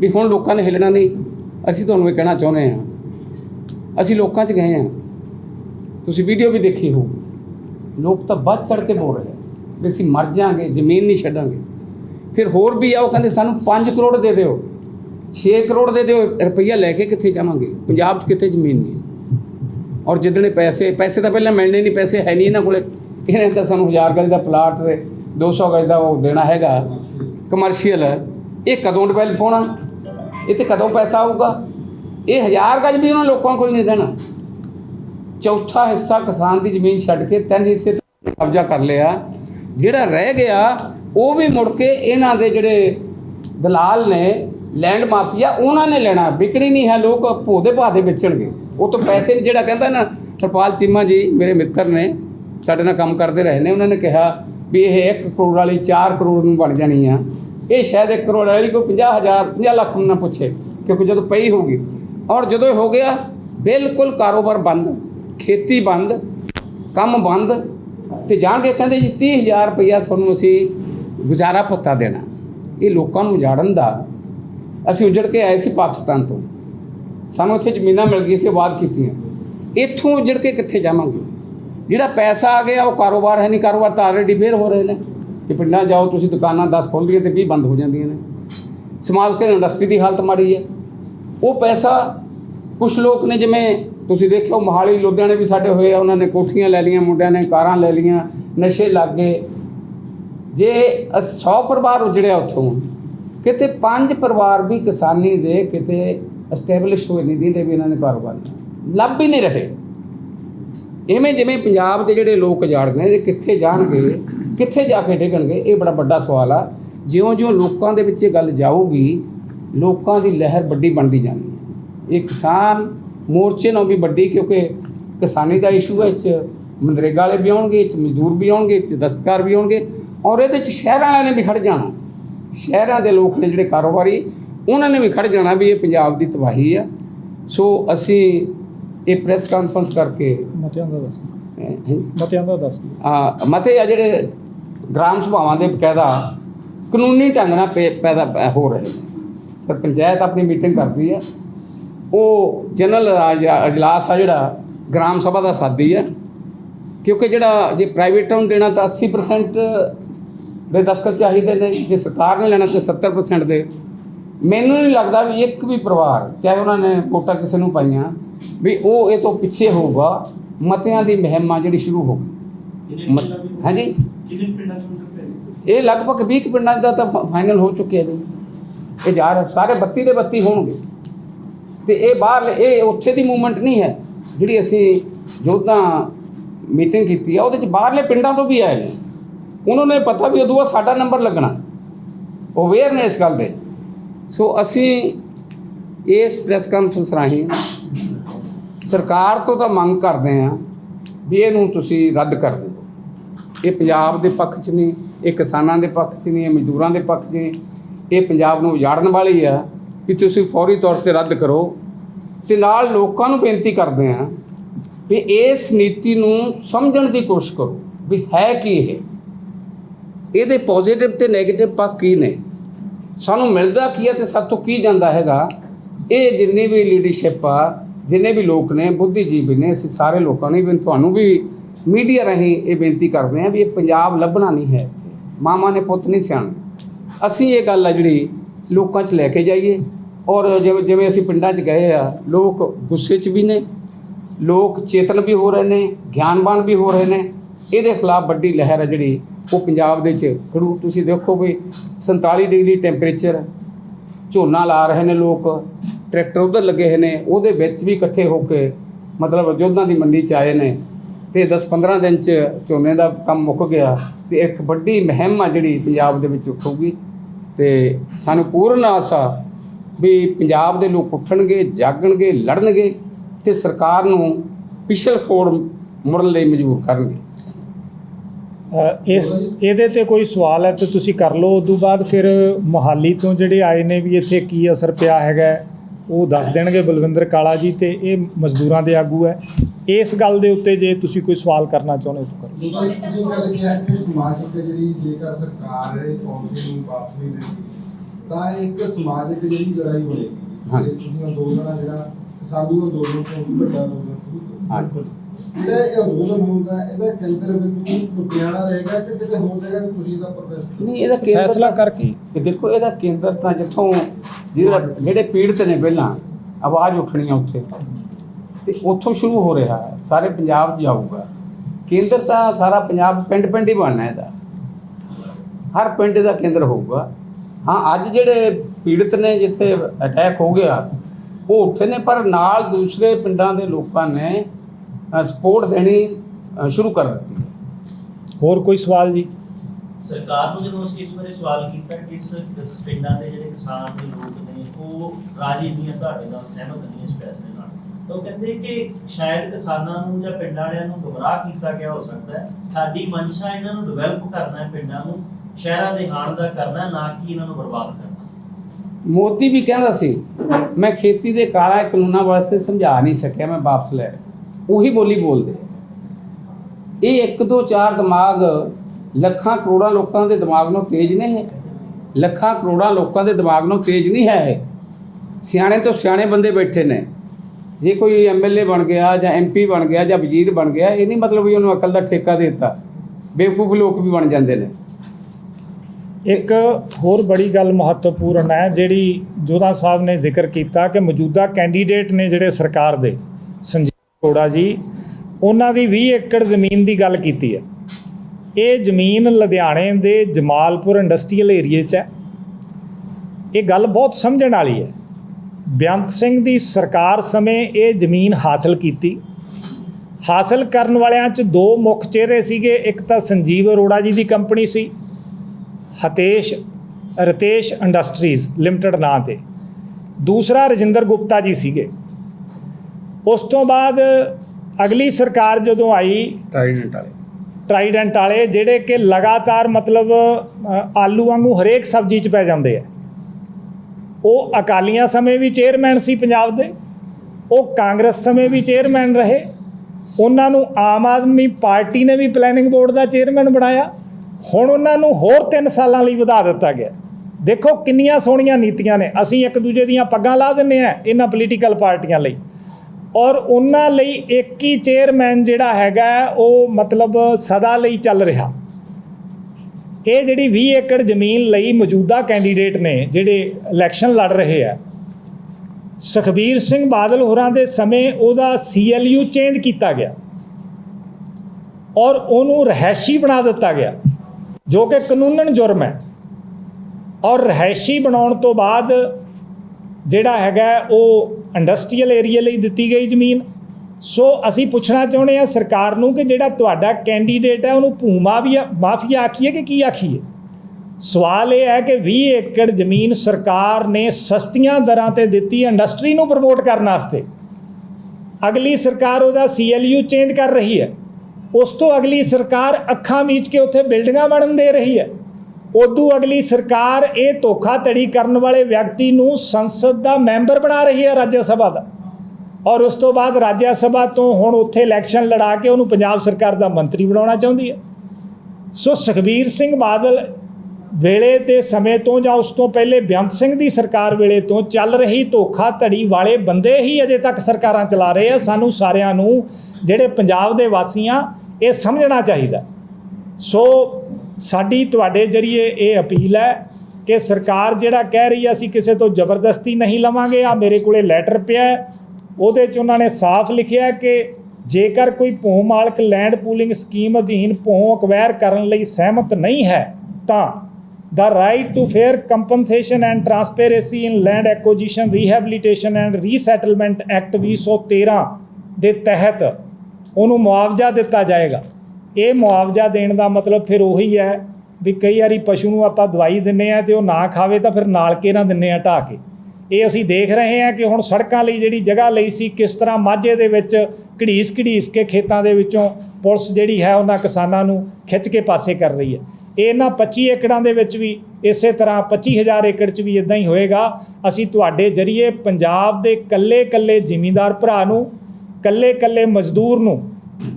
ਵੀ ਹੁਣ ਲੋਕਾਂ ਨੇ ਹਿੱਲਣਾ ਨਹੀਂ। ਅਸੀਂ ਤੁਹਾਨੂੰ ਇਹ ਕਹਿਣਾ ਚਾਹੁੰਦੇ ਹਾਂ। ਅਸੀਂ ਲੋਕਾਂ 'ਚ ਗਏ ਹਾਂ। ਤੁਸੀਂ ਵੀਡੀਓ ਵੀ ਦੇਖੀ ਹੋ ਲੋਕ ਤਾਂ ਵੱਧ ਚੜ ਕੇ ਬੋਲ ਰਹੇ ਆ। ਵੀ ਅਸੀਂ ਮਰ ਜਾਾਂਗੇ, ਜ਼ਮੀਨ ਨਹੀਂ ਛੱਡਾਂਗੇ। ਫਿਰ ਹੋਰ ਵੀ ਆ, ਉਹ ਕਹਿੰਦੇ ਸਾਨੂੰ 5 ਕਰੋੜ ਦੇ ਦਿਓ। 6 ਕਰੋੜ ਦੇ ਦਿਓ, ਰੁਪਈਆ ਲੈ ਕੇ ਕਿੱਥੇ ਜਾਵਾਂਗੇ? ਪੰਜਾਬ 'ਚ ਕਿਤੇ ਜ਼ਮੀਨ ਨਹੀਂ। ਔਰ ਜਿੱਦਣੇ ਪੈਸੇ ਪੈਸੇ ਤਾਂ ਪਹਿਲਾਂ ਮਿਲਣੇ ਨਹੀਂ, ਪੈਸੇ ਹੈ ਨਹੀਂ ਇਹਨਾਂ ਕੋਲੇ। ਇਹਨਾਂ ਤਾਂ ਸਾਨੂੰ 1000 ਗਜ ਦਾ ਪਲਾਟ ਤੇ 200 ਗਜ ਦਾ ਉਹ ਦੇਣਾ ਹੈਗਾ। ਕਮਰਸ਼ੀਅਲ ਇਹ ਕਦੋਂ ਡਿਵੈਲਪ ਹੋਣਾ? ਇਹ ਤੇ ਕਦੋਂ ਪੈਸਾ ਆਊਗਾ? ਇਹ 1000 ਗਜ ਵੀ ਉਹਨਾਂ ਲੋਕਾਂ ਕੋਲ ਨਹੀਂ ਦੇਣਾ ਚੌਥਾ ਹਿੱਸਾ ਕਿਸਾਨ ਦੀ ਜ਼ਮੀਨ ਛੱਡ ਕੇ ਤਿੰਨ ਹਿੱਸੇ ਕਬਜ਼ਾ ਕਰ ਲਿਆ। ਜਿਹੜਾ ਰਹਿ ਗਿਆ, ਉਹ ਵੀ ਮੁੜ ਕੇ ਇਹਨਾਂ ਦੇ ਜਿਹੜੇ ਦਲਾਲ ਨੇ ਲੈਂਡ ਮਾਫੀਆ, ਉਹਨਾਂ ਨੇ ਲੈਣਾ। ਵਿਕਣੀ ਨਹੀਂ ਹੈ, ਲੋਕ ਭੋਦੇ ਭਾਦੇ ਵੇਚਣਗੇ। ਉਹ ਤੋਂ ਪੈਸੇ ਜਿਹੜਾ ਕਹਿੰਦਾ ਨਾ ਹਰਪਾਲ ਚੀਮਾ ਜੀ, ਮੇਰੇ ਮਿੱਤਰ ਨੇ, ਸਾਡੇ ਨਾਲ ਕੰਮ ਕਰਦੇ ਰਹੇ ਨੇ, ਉਹਨਾਂ ਨੇ ਕਿਹਾ ਵੀ ਇਹ 1 ਕਰੋੜ ਵਾਲੀ 4 ਕਰੋੜ ਨੂੰ ਬਣ ਜਾਣੀ ਆ। ਇਹ ਸ਼ਾਇਦ 1 ਕਰੋੜ ਵਾਲੀ ਕੋਈ 50000 50 ਲੱਖ ਨੂੰ ਨਾ ਪੁੱਛੇ, ਕਿਉਂਕਿ ਜਦੋਂ ਪਈ ਹੋਗੀ ਔਰ ਜਦੋਂ ਇਹ ਹੋ ਗਿਆ, ਬਿਲਕੁਲ ਕਾਰੋਬਾਰ ਬੰਦ, ਖੇਤੀ ਬੰਦ, ਕੰਮ ਬੰਦ ਤੇ ਜਾਣ ਕੇ ਕਹਿੰਦੇ ਜੀ 30000 ਰੁਪਇਆ ਤੁਹਾਨੂੰ ਅਸੀਂ ਗੁਜ਼ਾਰਾ ਪੱਤਾ ਦੇਣਾ। ਇਹ ਲੋਕਾਂ ਨੂੰ ਉਜਾੜਨ ਦਾ। ਅਸੀਂ ਉਜੜ ਕੇ ਆਏ ਸੀ ਪਾਕਿਸਤਾਨ ਤੋਂ। ਸਾਨੂੰ ਇੱਥੇ ਜ਼ਮੀਨਾਂ ਮਿਲ ਗਈ ਸੀ, ਆਬਾਦ ਕੀਤੀਆਂ। ਇੱਥੋਂ ਉਜੜ ਕੇ ਕਿੱਥੇ ਜਾਵਾਂਗੇ? ਜਿਹੜਾ ਪੈਸਾ ਆ ਗਿਆ, ਉਹ ਕਾਰੋਬਾਰ ਹੈ ਨਹੀਂ। ਕਾਰੋਬਾਰ ਤਾਂ ਆਲਰੇਡੀ ਫੇਰ ਹੋ ਰਹੇ ਨੇ। ਕਿ ਪਿੰਡਾਂ ਜਾਓ, ਤੁਸੀਂ ਦੁਕਾਨਾਂ 10 ਖੋਲ੍ਹਦੀਆਂ ਤੇ 20 ਬੰਦ ਹੋ ਜਾਂਦੀਆਂ ਨੇ। ਸਮਾਜ ਕੇ ਇੰਡਸਟਰੀ ਦੀ ਹਾਲਤ ਮਾੜੀ ਹੈ। ਉਹ ਪੈਸਾ ਕੁਝ ਲੋਕ ਨੇ, ਜਿਵੇਂ ਤੁਸੀਂ ਦੇਖਿਓ ਮੋਹਾਲੀ ਲੁਧਿਆਣੇ ਵੀ ਸਾਡੇ ਹੋਏ ਆ, ਉਹਨਾਂ ਨੇ ਕੋਠੀਆਂ ਲੈ ਲਈਆਂ, ਮੁੰਡਿਆਂ ਨੇ ਕਾਰਾਂ ਲੈ ਲਈਆਂ, ਨਸ਼ੇ ਲੱਗ ਗਏ। ਜੇ 100 ਪਰਿਵਾਰ ਉਜੜਿਆ ਉੱਥੋਂ, ਕਿਤੇ ਪੰਜ ਪਰਿਵਾਰ ਵੀ ਕਿਸਾਨੀ ਦੇ ਕਿਤੇ ਐਸਟੈਬਲਿਸ਼ ਹੋਏ ਨਹੀਂ ਦਿੰਦੇ ਵੀ ਇਹਨਾਂ ਨੇ ਕਾਰੋਬਾਰ ਲੱਭ ਹੀ ਨਹੀਂ ਰਹੇ। ਇਵੇਂ ਜਿਵੇਂ ਪੰਜਾਬ ਦੇ ਜਿਹੜੇ ਲੋਕ ਜਾੜ ਗਏ ਇਹ ਕਿੱਥੇ ਜਾਣਗੇ, ਕਿੱਥੇ ਜਾ ਕੇ ਡਿੱਗਣਗੇ, ਇਹ ਬੜਾ ਵੱਡਾ ਸਵਾਲ ਆ। ਜਿਉਂ-ਜਿਉਂ ਲੋਕਾਂ ਦੇ ਵਿੱਚ ਇਹ ਗੱਲ ਜਾਊਗੀ, ਲੋਕਾਂ ਦੀ ਲਹਿਰ ਵੱਡੀ ਬਣਦੀ ਜਾਣੀ ਹੈ। ਇਹ ਕਿਸਾਨ ਮੋਰਚੇ ਨਾਲ ਵੀ ਵੱਡੀ ਕਿਉਂਕਿ ਕਿਸਾਨੀ ਦਾ ਇਸ਼ੂ ਹੈ ਇਹ 'ਚ ਮਨਰੇਗਾ ਵਾਲੇ ਵੀ ਆਉਣਗੇ ਇਹ 'ਚ ਮਜ਼ਦੂਰ ਵੀ ਆਉਣਗੇ ਇਹ 'ਚ ਦਸਤਕਾਰ ਵੀ ਆਉਣਗੇ ਔਰ ਇਹਦੇ 'ਚ ਸ਼ਹਿਰਾਂ ਵਾਲਿਆਂ ਨੇ ਵੀ ਖੜ ਜਾਣਾ। ਸ਼ਹਿਰਾਂ ਦੇ ਲੋਕ ਨੇ ਜਿਹੜੇ ਕਾਰੋਬਾਰੀ ਉਹਨਾਂ ਨੇ ਵੀ ਖੜ ਜਾਣਾ ਵੀ ਇਹ ਪੰਜਾਬ ਦੀ ਤਬਾਹੀ ਆ। ਸੋ ਅਸੀਂ ਇਹ ਪ੍ਰੈਸ ਕਾਨਫਰੰਸ ਕਰਕੇ ਮਤਿਆਂ ਦਾ ਦੱਸ ਮਤਿਆਂ ਦਾ ਦੱਸ ਆ ਮਤੇ ਆ ਜਿਹੜੇ ਗ੍ਰਾਮ ਸਭਾਵਾਂ ਦੇ ਬਕਾਇਦਾ ਕਾਨੂੰਨੀ ਢੰਗ ਨਾਲ ਪੈਦਾ ਹੋ ਰਹੇ ਸਰ ਪੰਚਾਇਤ ਆਪਣੀ ਮੀਟਿੰਗ ਕਰਦੀ ਹੈ ਉਹ ਜਨਰਲ ਅਜ- ਅਜਲਾਸ ਆ ਜਿਹੜਾ ਗ੍ਰਾਮ ਸਭਾ ਦਾ ਸਾਦੀ ਹੈ ਕਿਉਂਕਿ ਜਿਹੜਾ ਜੇ ਪ੍ਰਾਈਵੇਟ ਨੂੰ ਦੇਣਾ ਤਾਂ 80% ਦੇ ਦਸਤਖਤ ਚਾਹੀਦੇ ਨੇ ਜੇ ਸਰਕਾਰ ਨੇ ਲੈਣਾ ਤਾਂ 70% ਦੇ। ਮੈਨੂੰ ਨਹੀਂ ਲੱਗਦਾ ਵੀ ਇੱਕ ਵੀ ਪਰਿਵਾਰ ਚਾਹੇ ਉਹਨਾਂ ਨੇ ਵੋਟਾਂ ਕਿਸੇ ਨੂੰ ਪਾਈਆਂ ਵੀ ਉਹ ਇਹ ਤੋਂ ਪਿੱਛੇ ਹੋਊਗਾ ਮਤਿਆਂ ਦੀ ਮੁਹਿੰਮ ਜਿਹੜੀ ਸ਼ੁਰੂ ਹੋ ਗਈ ਹਾਂਜੀ? ਇਹ ਲਗਭਗ 20 ਕੁ ਪਿੰਡਾਂ ਦਾ ਤਾਂ ਫਾਈਨਲ ਹੋ ਚੁੱਕਿਆ ਜੀ। ਇਹ ਜਾ ਰਿਹਾ ਸਾਰੇ 32 ਦੇ 32 ਹੋਣਗੇ। ਤੇ ਇਹ ਬਾਹਰ ਇਹ ਉੱਥੇ ਦੀ ਮੂਵਮੈਂਟ ਨਹੀਂ ਹੈ। ਜਿਹੜੀ ਅਸੀਂ ਜੋਧਾਂ ਮੀਟਿੰਗ ਕੀਤੀ ਆ, ਉਹਦੇ ਚ ਬਾਹਰਲੇ ਪਿੰਡਾਂ ਤੋਂ ਵੀ ਆਏ ਨੇ। ਉਹਨਾਂ ਨੇ ਪਤਾ ਵੀ ਉਦੋਂ ਬਾਅਦ ਸਾਡਾ ਨੰਬਰ ਲੱਗਣਾ। ਅਵੇਅਰ ਨੇ ਇਸ ਗੱਲ ਦੇ। ਸੋ ਅਸੀਂ ਇਸ ਪ੍ਰੈਸ ਕਾਨਫਰੰਸ ਰਾਹੀਂ ਸਰਕਾਰ ਤੋਂ ਤਾਂ ਮੰਗ ਕਰਦੇ ਹਾਂ ਵੀ ਇਹਨੂੰ ਤੁਸੀਂ ਰੱਦ ਕਰ ਦਿਓ। ਇਹ ਪੰਜਾਬ ਦੇ ਪੱਖ 'ਚ ਨਹੀਂ, ਇਹ ਕਿਸਾਨਾਂ ਦੇ ਪੱਖ 'ਚ ਨਹੀਂ, ਇਹ ਮਜ਼ਦੂਰਾਂ ਦੇ ਪੱਖ 'ਚ ਨਹੀਂ, ਇਹ ਪੰਜਾਬ ਨੂੰ ਉਜਾੜਨ ਵਾਲੀ ਆ। ਵੀ ਤੁਸੀਂ ਫੌਰੀ ਤੌਰ ਤੇ ਰੱਦ ਕਰੋ। ਤੇ ਨਾਲ ਲੋਕਾਂ ਨੂੰ ਬੇਨਤੀ ਕਰਦੇ ਆ ਵੀ ਇਸ ਨੀਤੀ ਨੂੰ ਸਮਝਣ ਦੀ ਕੋਸ਼ਿਸ਼ ਕਰੋ ਵੀ ਹੈ ਕੀ ਇਹ। ਇਹਦੇ ਪੋਜ਼ਿਟਿਵ ਤੇ 네ਗੇਟਿਵ ਪੱਖ ਕੀ ਨੇ? ਸਾਨੂੰ ਮਿਲਦਾ ਕੀ ਹੈ ਤੇ ਸਭ ਤੋਂ ਕੀ ਜਾਂਦਾ ਹੈਗਾ? ਇਹ ਜਿੰਨੀ ਵੀ ਲੀਡਰਸ਼ਿਪ ਆ, ਜਿੰਨੇ ਵੀ ਲੋਕ ਨੇ, ਬੁੱਧੀਜੀਵੀ ਨੇ, ਅਸੀਂ ਸਾਰੇ ਲੋਕਾਂ ਨੂੰ ਵੀ ਤੁਹਾਨੂੰ ਵੀ ਮੀਡੀਆ ਰਾਹੀਂ ਇਹ ਬੇਨਤੀ ਕਰਦੇ ਹਾਂ ਵੀ ਇਹ ਪੰਜਾਬ ਲੱਭਣਾ ਨਹੀਂ ਹੈ ਮਾਮਾ ਨੇ ਪੁੱਤ ਨਹੀਂ ਸਿਆਣ। ਅਸੀਂ ਇਹ ਗੱਲ ਆ ਜਿਹੜੀ ਲੋਕਾਂ 'ਚ ਲੈ ਕੇ ਜਾਈਏ। ਔਰ ਜਿਵੇਂ ਜਿਵੇਂ ਅਸੀਂ ਪਿੰਡਾਂ 'ਚ ਗਏ ਆ, ਲੋਕ ਗੁੱਸੇ 'ਚ ਵੀ ਨੇ, ਲੋਕ ਚੇਤਨ ਵੀ ਹੋ ਰਹੇ ਨੇ, ਗਿਆਨਵਾਨ ਵੀ ਹੋ ਰਹੇ ਨੇ। ਇਹਦੇ ਖਿਲਾਫ ਵੱਡੀ ਲਹਿਰ ਹੈ ਜਿਹੜੀ, ਉਹ ਪੰਜਾਬ ਦੇ ਚ ਖੜੂ। ਤੁਸੀਂ ਦੇਖੋ ਵੀ 47 ਡਿਗਰੀ ਟੈਂਪਰੇਚਰ ਝੋਨਾ ਲਾ ਰਹੇ ਨੇ ਲੋਕ, ਟਰੈਕਟਰ ਉਧਰ ਲੱਗੇ ਹੋਏ ਨੇ, ਉਹਦੇ ਵਿੱਚ ਵੀ ਇਕੱਠੇ ਹੋ ਕੇ ਮਤਲਬ ਯੋਧਾਂ ਦੀ ਮੰਡੀ ਚ ਆਏ ਨੇ। ਤੇ 10-15 ਦਿਨ ਚ ਝੋਨੇ ਦਾ ਕੰਮ ਮੁੱਕ ਗਿਆ ਤੇ ਇੱਕ ਵੱਡੀ ਮੁਹਿੰਮ ਆ ਜਿਹੜੀ ਪੰਜਾਬ ਦੇ ਵਿੱਚ ਉੱਠੂਗੀ। ਤੇ ਸਾਨੂੰ ਪੂਰਨ ਆਸਾ ਵੀ ਪੰਜਾਬ ਦੇ ਲੋਕ ਉੱਠਣਗੇ ਜਾਗਣਗੇ ਲੜਨਗੇ ਤੇ ਸਰਕਾਰ ਨੂੰ ਪਿਛਲ ਖੋੜ ਮੁੜਨ ਲਈ ਮਜਬੂਰ ਕਰਨਗੇ। ਇਸ ਇਹਦੇ ਤੇ ਕੋਈ ਸਵਾਲ ਹੈ ਤੇ ਤੁਸੀਂ ਕਰ ਲਓ। ਉਦੋਂ ਬਾਅਦ ਫਿਰ ਮੋਹਾਲੀ ਤੋਂ ਜਿਹੜੇ ਆਏ ਨੇ ਵੀ ਇੱਥੇ ਕੀ ਅਸਰ ਪਿਆ ਹੈਗਾ ਉਹ ਦੱਸ ਦੇਣਗੇ ਬਲਵਿੰਦਰ ਕਾਲਾ ਜੀ ਤੇ ਇਹ ਮਜ਼ਦੂਰਾਂ ਦੇ ਆਗੂ ਹੈ। ਇਸ ਗੱਲ ਦੇ ਉੱਤੇ ਜੇ ਤੁਸੀਂ ਕੋਈ ਸਵਾਲ ਕਰਨਾ ਚਾਹੁੰਦੇ ਹੋ ਤਾਂ ਕਰੋ। ਤੁਸੀਂ ਗੱਲ ਕਿਹਾ ਕਿ ਸਮਾਜਿਕ ਜਿਹੜੀ ਜੇਕਰ ਸਰਕਾਰ ਇਹ ਕੌਂਸਲ ਨੂੰ ਵਾਪਸ ਨਹੀਂ ਦਿੰਦੀ ਤਾਂ ਇਹ ਇੱਕ ਸਮਾਜਿਕ ਜਿਹੜੀ ਲੜਾਈ ਹੋਏਗੀ ਹਾਂ। ਜੇ ਤੁਸੀਂ ਅੰਦੋਲਨ ਆ ਜਿਹੜਾ ਸਾਧੂ ਅੰਦੋਲਨ ਤੋਂ ਵੀ ਵੱਡਾ ਅੰਦੋਲਨ ਸ਼ੁਰੂ ਕਰੋ ਹਾਂਜੀ। ਜਿਹੜਾ ਇਹ ਅੰਦੋਲਨ ਹੁੰਦਾ ਇਹਦਾ ਕੇਂਦਰ ਬਿੰਦੂ ਲੁਧਿਆਣਾ ਰਹੇਗਾ ਕਿ ਕਿਤੇ ਹੋਰ ਜਗ੍ਹਾ ਵੀ ਤੁਸੀਂ ਇਹਦਾ ਪ੍ਰੋਟੈਸਟ ਨਹੀਂ ਇਹਦਾ ਕੇਂਦਰ ਫੈਸਲਾ ਤਾਂ- ਕਰਕੇ ਇਹ ਦੇਖੋ ਇਹਦਾ ਕੇਂਦਰ ਤਾਂ ਜਿੱਥੋਂ ਜਿਹੜਾ ਜਿਹੜੇ ਪੀੜਤ ਨੇ ਪਹਿਲਾਂ ਆਵਾਜ਼ ਉੱਠਣੀ ਆ ਉੱਥੇ। ਤੇ ਉੱਥੋਂ ਸ਼ੁਰੂ ਹੋ ਰਿਹਾ ਹੈ। ਸਾਰੇ ਪੰਜਾਬ 'ਚ ਜਾਊਗਾ ਕੇਂਦਰ ਤਾਂ ਸਾਰਾ ਪੰਜਾਬ ਪਿੰਡ ਪਿੰਡ ਹੀ ਬਣਨਾ ਇਹਦਾ। ਹਰ ਪਿੰਡ ਦਾ ਕੇਂਦਰ ਹੋਊਗਾ। ਹਾਂ ਅੱਜ ਜਿਹੜੇ ਪੀੜਤ ਨੇ ਜਿੱਥੇ ਅਟੈਕ ਹੋ ਗਿਆ ਉਹ ਉੱਠੇ ਨੇ ਪਰ ਨਾਲ ਦੂਸਰੇ ਪਿੰਡਾਂ ਦੇ ਲੋਕਾਂ ਨੇ ਸਪੋਰਟ ਦੇਣੀ ਸ਼ੁਰੂ ਕਰ ਦਿੱਤੀ ਹੈ। ਹੋਰ ਕੋਈ ਸਵਾਲ ਜੀ? ਸਰਕਾਰ ਨੂੰ ਜਦੋਂ ਅਸੀਂ ਇਸ ਬਾਰੇ ਸਵਾਲ ਕੀਤਾ ਕਿ ਇਸ ਪਿੰਡਾਂ ਦੇ ਜਿਹੜੇ ਕਿਸਾਨ ਦੇ ਲੋਕ ਨੇ ਉਹ ਰਾਜੀ ਨਹੀਂ ਆ ਤੁਹਾਡੇ ਨਾਲ ਸਹਿਮਤ ਨਹੀਂ ਇਸ ਫੈਸਲੇ ਨਾਲ? ਤਾਂ ਉਹ ਕਹਿੰਦੇ ਕਿ ਸ਼ਾਇਦ ਕਿਸਾਨਾਂ ਨੂੰ ਜਾਂ ਪਿੰਡਾਂ ਵਾਲਿਆਂ ਨੂੰ ਗੁੰਮਰਾਹ ਕੀਤਾ ਗਿਆ ਹੋ ਸਕਦਾ ਹੈ। ਸਾਡੀ ਮਨਸ਼ਾ ਇਹਨਾਂ ਨੂੰ ਡਿਵੈਲਪ ਕਰਨਾ ਹੈ ਪਿੰਡਾਂ ਨੂੰ। ਸ਼ਹਿਰਾਂ ਦੇ ਹਾਣ ਦਾ ਕਰਨਾ, ਨਾ ਕਿ ਇਹਨਾਂ ਨੂੰ ਬਰਬਾਦ ਕਰਨਾ। ਮੋਦੀ ਵੀ ਕਹਿੰਦਾ ਸੀ, ਮੈਂ ਖੇਤੀ ਦੇ ਕਾਲਾ ਕਾਨੂੰਨਾਂ ਵਾਸਤੇ ਸਮਝਾ ਨਹੀਂ ਸਕਿਆ, ਮੈਂ ਵਾਪਸ ਲੈ ਉਹੀ ਬੋਲੀ ਬੋਲਦੇ ਇਹ 1 2 4 ਦਿਮਾਗ ਲੱਖਾਂ ਕਰੋੜਾਂ ਲੋਕਾਂ ਦੇ ਦਿਮਾਗ ਨੂੰ ਤੇਜ਼ ਨਹੀਂ ਹੈ। ਲੱਖਾਂ ਕਰੋੜਾਂ ਲੋਕਾਂ ਦੇ ਦਿਮਾਗ ਨੂੰ ਤੇਜ਼ ਨਹੀਂ ਹੈ ਇਹ। ਸਿਆਣੇ ਤੋਂ ਸਿਆਣੇ ਬੰਦੇ ਬੈਠੇ ਨੇ। ਜੇ ਕੋਈ ਐਮਐਲਏ ਬਣ ਗਿਆ ਜਾਂ ਐਮਪੀ ਬਣ ਗਿਆ ਜਾਂ ਵਜ਼ੀਰ ਬਣ ਗਿਆ, ਇਹ ਨਹੀਂ ਮਤਲਬ ਵੀ ਉਹਨੂੰ ਅਕਲ ਦਾ ਠੇਕਾ ਦੇ ਦਿੱਤਾ। ਬੇਵਕੂਫ ਲੋਕ ਵੀ ਬਣ ਜਾਂਦੇ ਨੇ। ਇੱਕ ਹੋਰ ਬੜੀ ਗੱਲ ਮਹੱਤਵਪੂਰਨ ਹੈ, ਜਿਹੜੀ ਜੋਧਾ ਸਾਹਿਬ ਨੇ ਜ਼ਿਕਰ ਕੀਤਾ ਕਿ ਮੌਜੂਦਾ ਕੈਂਡੀਡੇਟ ਨੇ ਜਿਹੜੇ ਸਰਕਾਰ ਦੇ, ਸੰਜੀਵ ਅਰੋੜਾ ਜੀ, ਉਹਨਾਂ ਦੀ 20 ਏਕੜ ਜ਼ਮੀਨ ਦੀ ਗੱਲ ਕੀਤੀ ਹੈ। ਇਹ ਜ਼ਮੀਨ ਲੁਧਿਆਣੇ ਦੇ ਜਮਾਲਪੁਰ ਇੰਡਸਟਰੀਅਲ ਏਰੀਏ 'ਚ ਹੈ। ਇਹ ਗੱਲ ਬਹੁਤ ਸਮਝਣ ਵਾਲੀ ਹੈ। ਬੇਅੰਤ ਸਿੰਘ ਦੀ ਸਰਕਾਰ ਸਮੇਂ ਇਹ ਜ਼ਮੀਨ ਹਾਸਲ ਕੀਤੀ। ਹਾਸਲ ਕਰਨ ਵਾਲਿਆਂ 'ਚ ਦੋ ਮੁੱਖ ਚਿਹਰੇ ਸੀਗੇ, ਇੱਕ ਤਾਂ ਸੰਜੀਵ ਅਰੋੜਾ ਜੀ ਦੀ ਕੰਪਨੀ ਸੀ ਹਤੇਸ਼ ਰਤੇਸ਼ ਇੰਡਸਟਰੀਜ਼ ਲਿਮਟਿਡ ਨਾਂ ਤੇ। ਦੂਸਰਾ ਰਜਿੰਦਰ ਗੁਪਤਾ ਜੀ ਸੀਗੇ। ਉਸ ਤੋਂ ਬਾਅਦ ਅਗਲੀ ਸਰਕਾਰ ਜਦੋਂ ਆਈ ਟ੍ਰਾਈਡੈਂਟ ਵਾਲੇ। ਟਰਾਈਡੈਂਟ ਵਾਲੇ ਜਿਹੜੇ ਕਿ ਲਗਾਤਾਰ ਮਤਲਬ ਆਲੂ ਵਾਂਗੂ ਹਰੇਕ ਸਬਜ਼ੀ 'ਚ ਪੈ ਜਾਂਦੇ ਆ। ਉਹ ਅਕਾਲੀਆਂ ਸਮੇਂ ਵੀ ਚੇਅਰਮੈਨ ਸੀ ਪੰਜਾਬ ਦੇ। ਉਹ ਕਾਂਗਰਸ ਸਮੇਂ ਵੀ ਚੇਅਰਮੈਨ ਰਹੇ। ਉਹਨਾਂ ਨੂੰ ਆਮ ਆਦਮੀ ਪਾਰਟੀ ਨੇ ਵੀ ਪਲੈਨਿੰਗ ਬੋਰਡ ਦਾ ਚੇਅਰਮੈਨ ਬਣਾਇਆ। ਹੁਣ ਉਹਨਾਂ ਨੂੰ ਹੋਰ 3 ਸਾਲਾਂ ਲਈ ਵਧਾ ਦਿੱਤਾ ਗਿਆ। ਦੇਖੋ ਕਿੰਨੀਆਂ ਸੋਹਣੀਆਂ ਨੀਤੀਆਂ ਨੇ। ਅਸੀਂ ਇੱਕ ਦੂਜੇ ਦੀਆਂ ਪੱਗਾਂ ਲਾ ਦਿੰਨੇ ਆ ਇਹਨਾਂ ਪੋਲੀਟੀਕਲ ਪਾਰਟੀਆਂ ਲਈ। ਔਰ ਉਹਨਾਂ ਲਈ ਇੱਕ ਹੀ ਚੇਅਰਮੈਨ ਜਿਹੜਾ ਹੈਗਾ, ਉਹ ਮਤਲਬ ਸਦਾ ਲਈ ਚੱਲ ਰਿਹਾ। ਇਹ ਜਿਹੜੀ 20 ਏਕੜ ਜ਼ਮੀਨ ਲਈ ਮੌਜੂਦਾ ਕੈਂਡੀਡੇਟ ਨੇ, ਜਿਹੜੇ ਇਲੈਕਸ਼ਨ ਲੜ ਰਹੇ ਆ, ਸੁਖਬੀਰ ਸਿੰਘ ਬਾਦਲ ਹੋਰਾਂ ਦੇ ਸਮੇਂ ਉਹਦਾ ਸੀਐਲਯੂ ਚੇਂਜ ਕੀਤਾ ਗਿਆ। ਔਰ ਉਹਨੂੰ ਰਹਿਸ਼ੀ ਬਣਾ ਦਿੱਤਾ ਗਿਆ। ਜੋ ਕਿ ਕਾਨੂੰਨਨ ਜੁਰਮ ਹੈ। ਔਰ ਰਹਿਸ਼ੀ ਬਣਾਉਣ ਤੋਂ ਬਾਅਦ ਜਿਹੜਾ ਹੈਗਾ ਉਹ ਇੰਡਸਟਰੀਅਲ ਏਰੀਆ ਲਈ ਦਿੱਤੀ ਗਈ ਜ਼ਮੀਨ। ਸੋ ਅਸੀਂ ਪੁੱਛਣਾ ਚਾਹੁੰਦੇ ਹਾਂ ਸਰਕਾਰ ਨੂੰ ਕਿ ਜਿਹੜਾ ਤੁਹਾਡਾ ਕੈਂਡੀਡੇਟ ਹੈ, ਉਹਨੂੰ ਭੂਮਾ ਵੀ ਮਾਫੀਆ ਆਖੀਏ ਕਿ ਕੀ ਆਖੀਏ? ਸਵਾਲ ਇਹ ਹੈ ਕਿ 20 ਏਕੜ ਜ਼ਮੀਨ ਸਰਕਾਰ ਨੇ ਸਸਤੀਆਂ ਦਰਾਂ ਤੇ ਦਿੱਤੀ ਇੰਡਸਟਰੀ ਨੂੰ ਪ੍ਰਮੋਟ ਕਰਨ ਵਾਸਤੇ। ਅਗਲੀ ਸਰਕਾਰ ਉਹਦਾ ਸੀਐਲਯੂ ਚੇਂਜ ਕਰ ਰਹੀ ਹੈ। ਉਸ ਤੋਂ ਅਗਲੀ ਸਰਕਾਰ ਅੱਖਾਂ ਮੀਚ ਕੇ ਉੱਥੇ ਬਿਲਡਿੰਗਾਂ ਬਣਨ ਦੇ ਰਹੀ ਹੈ। ਉਦੋਂ ਅਗਲੀ ਸਰਕਾਰ ਇਹ ਧੋਖਾਧੜੀ ਕਰਨ ਵਾਲੇ ਵਿਅਕਤੀ ਨੂੰ ਸੰਸਦ ਦਾ ਮੈਂਬਰ ਬਣਾ ਰਹੀ ਹੈ ਰਾਜ ਸਭਾ ਦਾ। ਔਰ ਉਸ ਤੋਂ ਬਾਅਦ ਰਾਜ ਸਭਾ ਤੋਂ ਹੁਣ ਉੱਥੇ ਇਲੈਕਸ਼ਨ ਲੜਾ ਕੇ ਉਹਨੂੰ ਪੰਜਾਬ ਸਰਕਾਰ ਦਾ ਮੰਤਰੀ ਬਣਾਉਣਾ ਚਾਹੁੰਦੀ ਹੈ। ਸੋ ਸੁਖਬੀਰ ਸਿੰਘ ਬਾਦਲ ਵੇਲੇ ਦੇ ਸਮੇਂ ਤੋਂ ਜਾਂ ਉਸ ਤੋਂ ਪਹਿਲੇ ਬੇਅੰਤ ਸਿੰਘ ਦੀ ਸਰਕਾਰ ਵੇਲੇ ਤੋਂ ਚੱਲ ਰਹੀ ਧੋਖਾਧੜੀ ਵਾਲੇ ਬੰਦੇ ਹੀ ਅਜੇ ਤੱਕ ਸਰਕਾਰਾਂ ਚਲਾ ਰਹੇ ਆ। ਸਾਨੂੰ ਸਾਰਿਆਂ ਨੂੰ, ਜਿਹੜੇ ਪੰਜਾਬ ਦੇ ਵਾਸੀਆਂ ਇਹ ਸਮਝਣਾ ਚਾਹੀਦਾ। ਸੋ ਸਾਡੀ ਤੁਹਾਡੇ ਜਰੀਏ ਇਹ ਅਪੀਲ ਹੈ ਕਿ ਸਰਕਾਰ ਜਿਹੜਾ ਕਹਿ ਰਹੀ ਹੈ, ਅਸੀਂ ਕਿਸੇ ਤੋਂ ਜ਼ਬਰਦਸਤੀ ਨਹੀਂ ਲਵਾਂਗੇ। ਆ ਮੇਰੇ ਕੋਲੇ ਲੈਟਰ ਪਿਆ ਉਹਦੇ 'ਚ ਉਹਨਾਂ ਨੇ ਸਾਫ਼ ਲਿਖਿਆ ਕਿ ਜੇਕਰ ਕੋਈ ਭੂ ਮਾਲਕ ਲੈਂਡ ਪੂਲਿੰਗ ਸਕੀਮ ਅਧੀਨ ਭੂ ਅਕਵਾਇਰ ਕਰਨ ਲਈ ਸਹਿਮਤ ਨਹੀਂ ਹੈ, ਤਾਂ the right to fair compensation and transparency in land acquisition, rehabilitation and resettlement act 2013 ਦੇ ਤਹਿਤ ਉਹਨੂੰ ਮੁਆਵਜ਼ਾ ਦਿੱਤਾ ਜਾਏਗਾ। ਇਹ ਮੁਆਵਜ਼ਾ ਦੇਣ ਦਾ ਮਤਲਬ ਫਿਰ ਉਹੀ ਹੈ ਵੀ ਕਈ ਵਾਰੀ ਪਸ਼ੂ ਨੂੰ ਆਪਾਂ ਦਵਾਈ ਦਿੰਨੇ ਆ ਤੇ ਉਹ ਨਾ ਖਾਵੇ ਤਾਂ ਫਿਰ ਨਾਲ ਕੇ ਨਾ ਦਿੰਨੇ ਆ ਢਾਹ ਕੇ। ਇਹ ਅਸੀਂ ਦੇਖ ਰਹੇ ਹਾਂ ਕਿ ਹੁਣ ਸੜਕਾਂ ਲਈ ਜਿਹੜੀ ਜਗ੍ਹਾ ਲਈ ਸੀ, ਕਿਸ ਤਰ੍ਹਾਂ ਮਾਝੇ ਦੇ ਵਿੱਚ ਘੜੀਸ ਘੜੀਸ ਕੇ ਖੇਤਾਂ ਦੇ ਵਿੱਚੋਂ ਪੁਲਿਸ ਜਿਹੜੀ ਹੈ ਉਹਨਾਂ ਕਿਸਾਨਾਂ ਨੂੰ ਖਿੱਚ ਕੇ ਪਾਸੇ ਕਰ ਰਹੀ ਹੈ। ਇਹਨਾਂ 25 ਏਕੜਾਂ ਦੇ ਵਿੱਚ ਵੀ ਇਸੇ ਤਰ੍ਹਾਂ 25000 ਏਕੜ 'ਚ ਵੀ ਇਦਾਂ ਹੀ ਹੋਏਗਾ। ਅਸੀਂ ਤੁਹਾਡੇ ਜਰੀਏ ਪੰਜਾਬ ਦੇ ਕੱਲੇ-ਕੱਲੇ ਜ਼ਿਮੀਂਦਾਰ ਭਰਾ ਨੂੰ ਕੱਲੇ-ਕੱਲੇ ਮਜ਼ਦੂਰ ਨੂੰ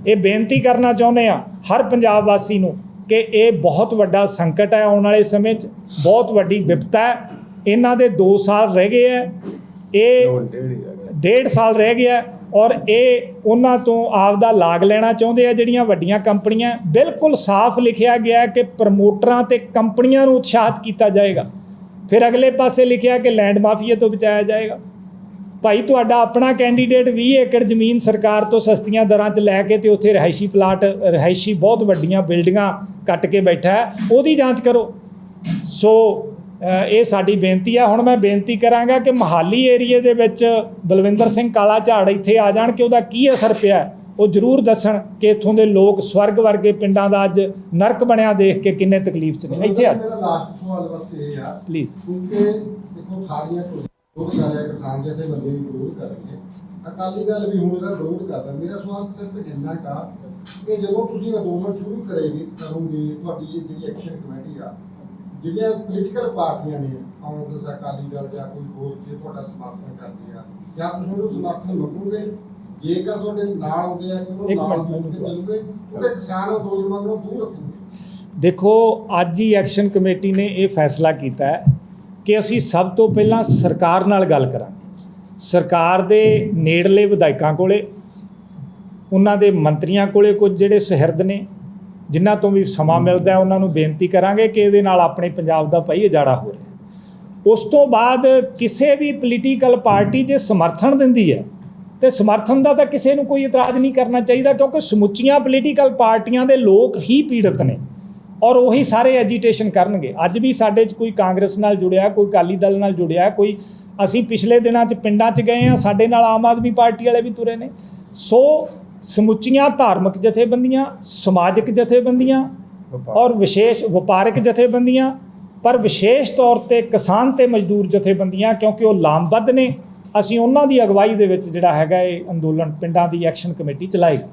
ਇਹ ਬੇਨਤੀ ਕਰਨਾ ਚਾਹੁੰਦੇ ਆ ਹਰ ਪੰਜਾਬ ਵਾਸੀ ਨੂੰ ਕਿ ਇਹ ਬਹੁਤ ਵੱਡਾ ਸੰਕਟ ਹੈ ਆਉਣ ਵਾਲੇ ਸਮੇਂ 'ਚ ਬਹੁਤ ਵੱਡੀ ਵਿਪਤਾ ਹੈ। ਇਹਨਾਂ ਦੇ 2 ਸਾਲ ਰਹਿ ਗਏ ਹੈ। ਇਹ ਡੇਢ ਸਾਲ ਰਹਿ ਗਿਆ ਔਰ ਇਹ ਉਹਨਾਂ ਤੋਂ ਆਪ ਦਾ ਲਾਗ ਲੈਣਾ ਚਾਹੁੰਦੇ ਆ ਜਿਹੜੀਆਂ ਵੱਡੀਆਂ ਕੰਪਨੀਆਂ। ਬਿਲਕੁਲ ਸਾਫ਼ ਲਿਖਿਆ ਗਿਆ ਕਿ ਪ੍ਰਮੋਟਰਾਂ ਤੇ ਕੰਪਨੀਆਂ ਨੂੰ ਉਤਸ਼ਾਹਿਤ ਕੀਤਾ ਜਾਏਗਾ। ਫਿਰ ਅਗਲੇ ਪਾਸੇ ਲਿਖਿਆ ਕਿ ਲੈਂਡ ਮਾਫੀਆ ਤੋਂ ਬਚਾਇਆ ਜਾਏਗਾ। ਭਾਈ ਤੁਹਾਡਾ ਆਪਣਾ ਕੈਂਡੀਡੇਟ 20 ਏਕੜ ਜ਼ਮੀਨ ਸਰਕਾਰ ਤੋਂ ਸਸਤੀਆਂ ਦਰਾਂ 'ਚ ਲੈ ਕੇ ਤੇ ਉੱਥੇ ਰਿਹਾਇਸ਼ੀ ਪਲਾਟ ਰਿਹਾਇਸ਼ੀ ਬਹੁਤ ਵੱਡੀਆਂ ਬਿਲਡਿੰਗਾਂ ਕੱਟ ਕੇ ਬੈਠਾ ਹੈ। ਉਹਦੀ ਜਾਂਚ ਕਰੋ। ਸੋ ਇਹ ਸਾਡੀ ਬੇਨਤੀ ਹੈ ਹੁਣ ਮੈਂ ਬੇਨਤੀ ਕਰਾਂਗਾ ਕਿ ਮਹਾਲੀ ਏਰੀਏ ਦੇ ਵਿੱਚ ਬਲਵਿੰਦਰ ਸਿੰਘ ਕਾਲਾ ਝਾੜ ਇੱਥੇ ਆ ਜਾਣ ਕਿ ਉਹਦਾ ਕੀ ਅਸਰ ਪਿਆ ਉਹ ਜ਼ਰੂਰ ਦੱਸਣ ਕਿ ਇੱਥੋਂ ਦੇ ਲੋਕ ਸਵਰਗ ਵਰਗੇ ਪਿੰਡਾਂ ਦਾ ਅੱਜ ਨਰਕ ਬਣਿਆ ਦੇਖ ਕੇ ਕਿੰਨੇ ਤਕਲੀਫ 'ਚ ਨੇ। ਇੱਥੇ ਆ। ਮੇਰਾ ਲਾਸਟ ਸਵਾਲ ਬਸ ਇਹ ਆ ਪਲੀਜ਼ ਕਿਉਂਕਿ ਦੇਖੋ ਸਾਰੀਆਂ ਵਿਰੋਧ ਕਰ ਰਿਹਾ ਕਿਸਾਨ ਜਿਹਦੇ ਬੰਦੇ ਵੀ ਵਿਰੋਧ ਕਰ ਰਹੇ ਨੇ ਅਕਾਲੀ ਦਲ ਵੀ ਹੁਣ ਇਹਦਾ ਵਿਰੋਧ ਕਰਦਾ ਮੇਰਾ ਸਵਾਲ ਸਿਰਫ ਇੰਨਾ ਕਾ ਕਿ ਜਦੋਂ ਤੁਸੀਂ ਅੰਦੋਲਨ ਸ਼ੁਰੂ ਕਰੇਗੇ ਕਰੋਗੇ ਤੁਹਾਡੀ ਇਹ ਜਿਹੜੀ ਐਕਸ਼ਨ ਕਮੇਟੀ ਆ ਜਿਹੜੀਆਂ ਪੋਲੀਟੀਕਲ ਪਾਰਟੀਆਂ ਨੇ ਕਾਂਗਰਸ ਅਕਾਲੀ ਦਲ ਜਾਂ ਕੋਈ ਹੋਰ ਜੇ ਤੁਹਾਡਾ ਸਮਰਥਨ ਕਰਦੀ ਆ ਜਾਂ ਤੁਸੀਂ ਉਹਨੂੰ ਸਮਰਥਨ ਮੰਗੋਗੇ ਜੇਕਰ ਤੁਹਾਡੇ ਨਾਲ ਆਉਂਦੇ ਆ ਕਿ ਉਹ ਇੱਕ ਨਾਲ ਮਿੰਟ, ਜੁੜ ਕੇ ਮੈਨੂੰ ਚੱਲੋਗੇ ਉਹਦੇ ਕਿਸਾਨ ਅੰਦੋਲਨ ਵਾਂਗੂ ਦੂਰ ਰੱਖੋਗੇ ਦੇਖੋ ਅੱਜ ਹੀ ਐਕਸ਼ਨ ਕਮੇਟੀ ਨੇ ਇਹ ਫੈਸਲਾ ਕੀਤਾ ਹੈ ਕਿ ਅਸੀਂ ਸਭ ਤੋਂ ਪਹਿਲਾਂ ਸਰਕਾਰ ਨਾਲ ਗੱਲ ਕਰਾਂਗੇ। ਸਰਕਾਰ ਦੇ ਨੇੜਲੇ ਵਿਧਾਇਕਾਂ ਕੋਲੇ, ਉਹਨਾਂ ਦੇ ਮੰਤਰੀਆਂ ਕੋਲੇ ਕੁਝ ਜਿਹੜੇ ਸੁਹਿਰਦ ਨੇ, ਜਿਨ੍ਹਾਂ ਤੋਂ ਵੀ ਸਮਾਂ ਮਿਲਦਾ ਉਹਨਾਂ ਨੂੰ ਬੇਨਤੀ ਕਰਾਂਗੇ ਕਿ ਇਹਦੇ ਨਾਲ ਆਪਣੇ ਪੰਜਾਬ ਦਾ ਭਾਈ ਉਜਾੜਾ ਹੋ ਰਿਹਾ ਉਸ ਤੋਂ ਬਾਅਦ ਕਿਸੇ ਵੀ ਪੋਲੀਟੀਕਲ ਪਾਰਟੀ ਜੇ ਸਮਰਥਨ ਦਿੰਦੀ ਹੈ, ਤੇ ਸਮਰਥਨ ਦਾ ਤਾਂ ਕਿਸੇ ਨੂੰ ਕੋਈ ਇਤਰਾਜ਼ ਨਹੀਂ ਕਰਨਾ ਚਾਹੀਦਾ, ਕਿਉਂਕਿ ਸਮੁੱਚੀਆਂ ਪੋਲੀਟੀਕਲ ਪਾਰਟੀਆਂ ਦੇ ਲੋਕ ਹੀ ਪੀੜਤ ਨੇ। ਔਰ ਉਹੀ ਸਾਰੇ ਐਜੀਟੇਸ਼ਨ ਕਰਨਗੇ। ਅੱਜ ਵੀ ਸਾਡੇ 'ਚ ਕੋਈ ਕਾਂਗਰਸ ਨਾਲ ਜੁੜਿਆ ਕੋਈ ਅਕਾਲੀ ਦਲ ਨਾਲ ਜੁੜਿਆ ਕੋਈ ਅਸੀਂ ਪਿਛਲੇ ਦਿਨਾਂ 'ਚ ਪਿੰਡਾਂ 'ਚ ਗਏ ਆ ਸਾਡੇ ਨਾਲ ਆਮ ਆਦਮੀ ਪਾਰਟੀ ਵਾਲੇ ਵੀ ਤੁਰੇ ਨੇ। ਸੋ ਸਮੁੱਚੀਆਂ ਧਾਰਮਿਕ ਜਥੇਬੰਦੀਆਂ ਸਮਾਜਿਕ ਜਥੇਬੰਦੀਆਂ ਔਰ ਵਿਸ਼ੇਸ਼ ਵਪਾਰਕ ਜਥੇਬੰਦੀਆਂ ਪਰ ਵਿਸ਼ੇਸ਼ ਤੌਰ ਤੇ ਕਿਸਾਨ ਤੇ ਮਜ਼ਦੂਰ ਜਥੇਬੰਦੀਆਂ ਕਿਉਂਕਿ ਉਹ ਲਾਮਬੱਧ ਨੇ ਅਸੀਂ ਉਹਨਾਂ ਦੀ ਅਗਵਾਈ ਦੇ ਵਿੱਚ ਜਿਹੜਾ ਹੈਗਾ ਇਹ ਅੰਦੋਲਨ ਪਿੰਡਾਂ ਦੀ ਐਕਸ਼ਨ ਕਮੇਟੀ ਚਲਾਏਗੀ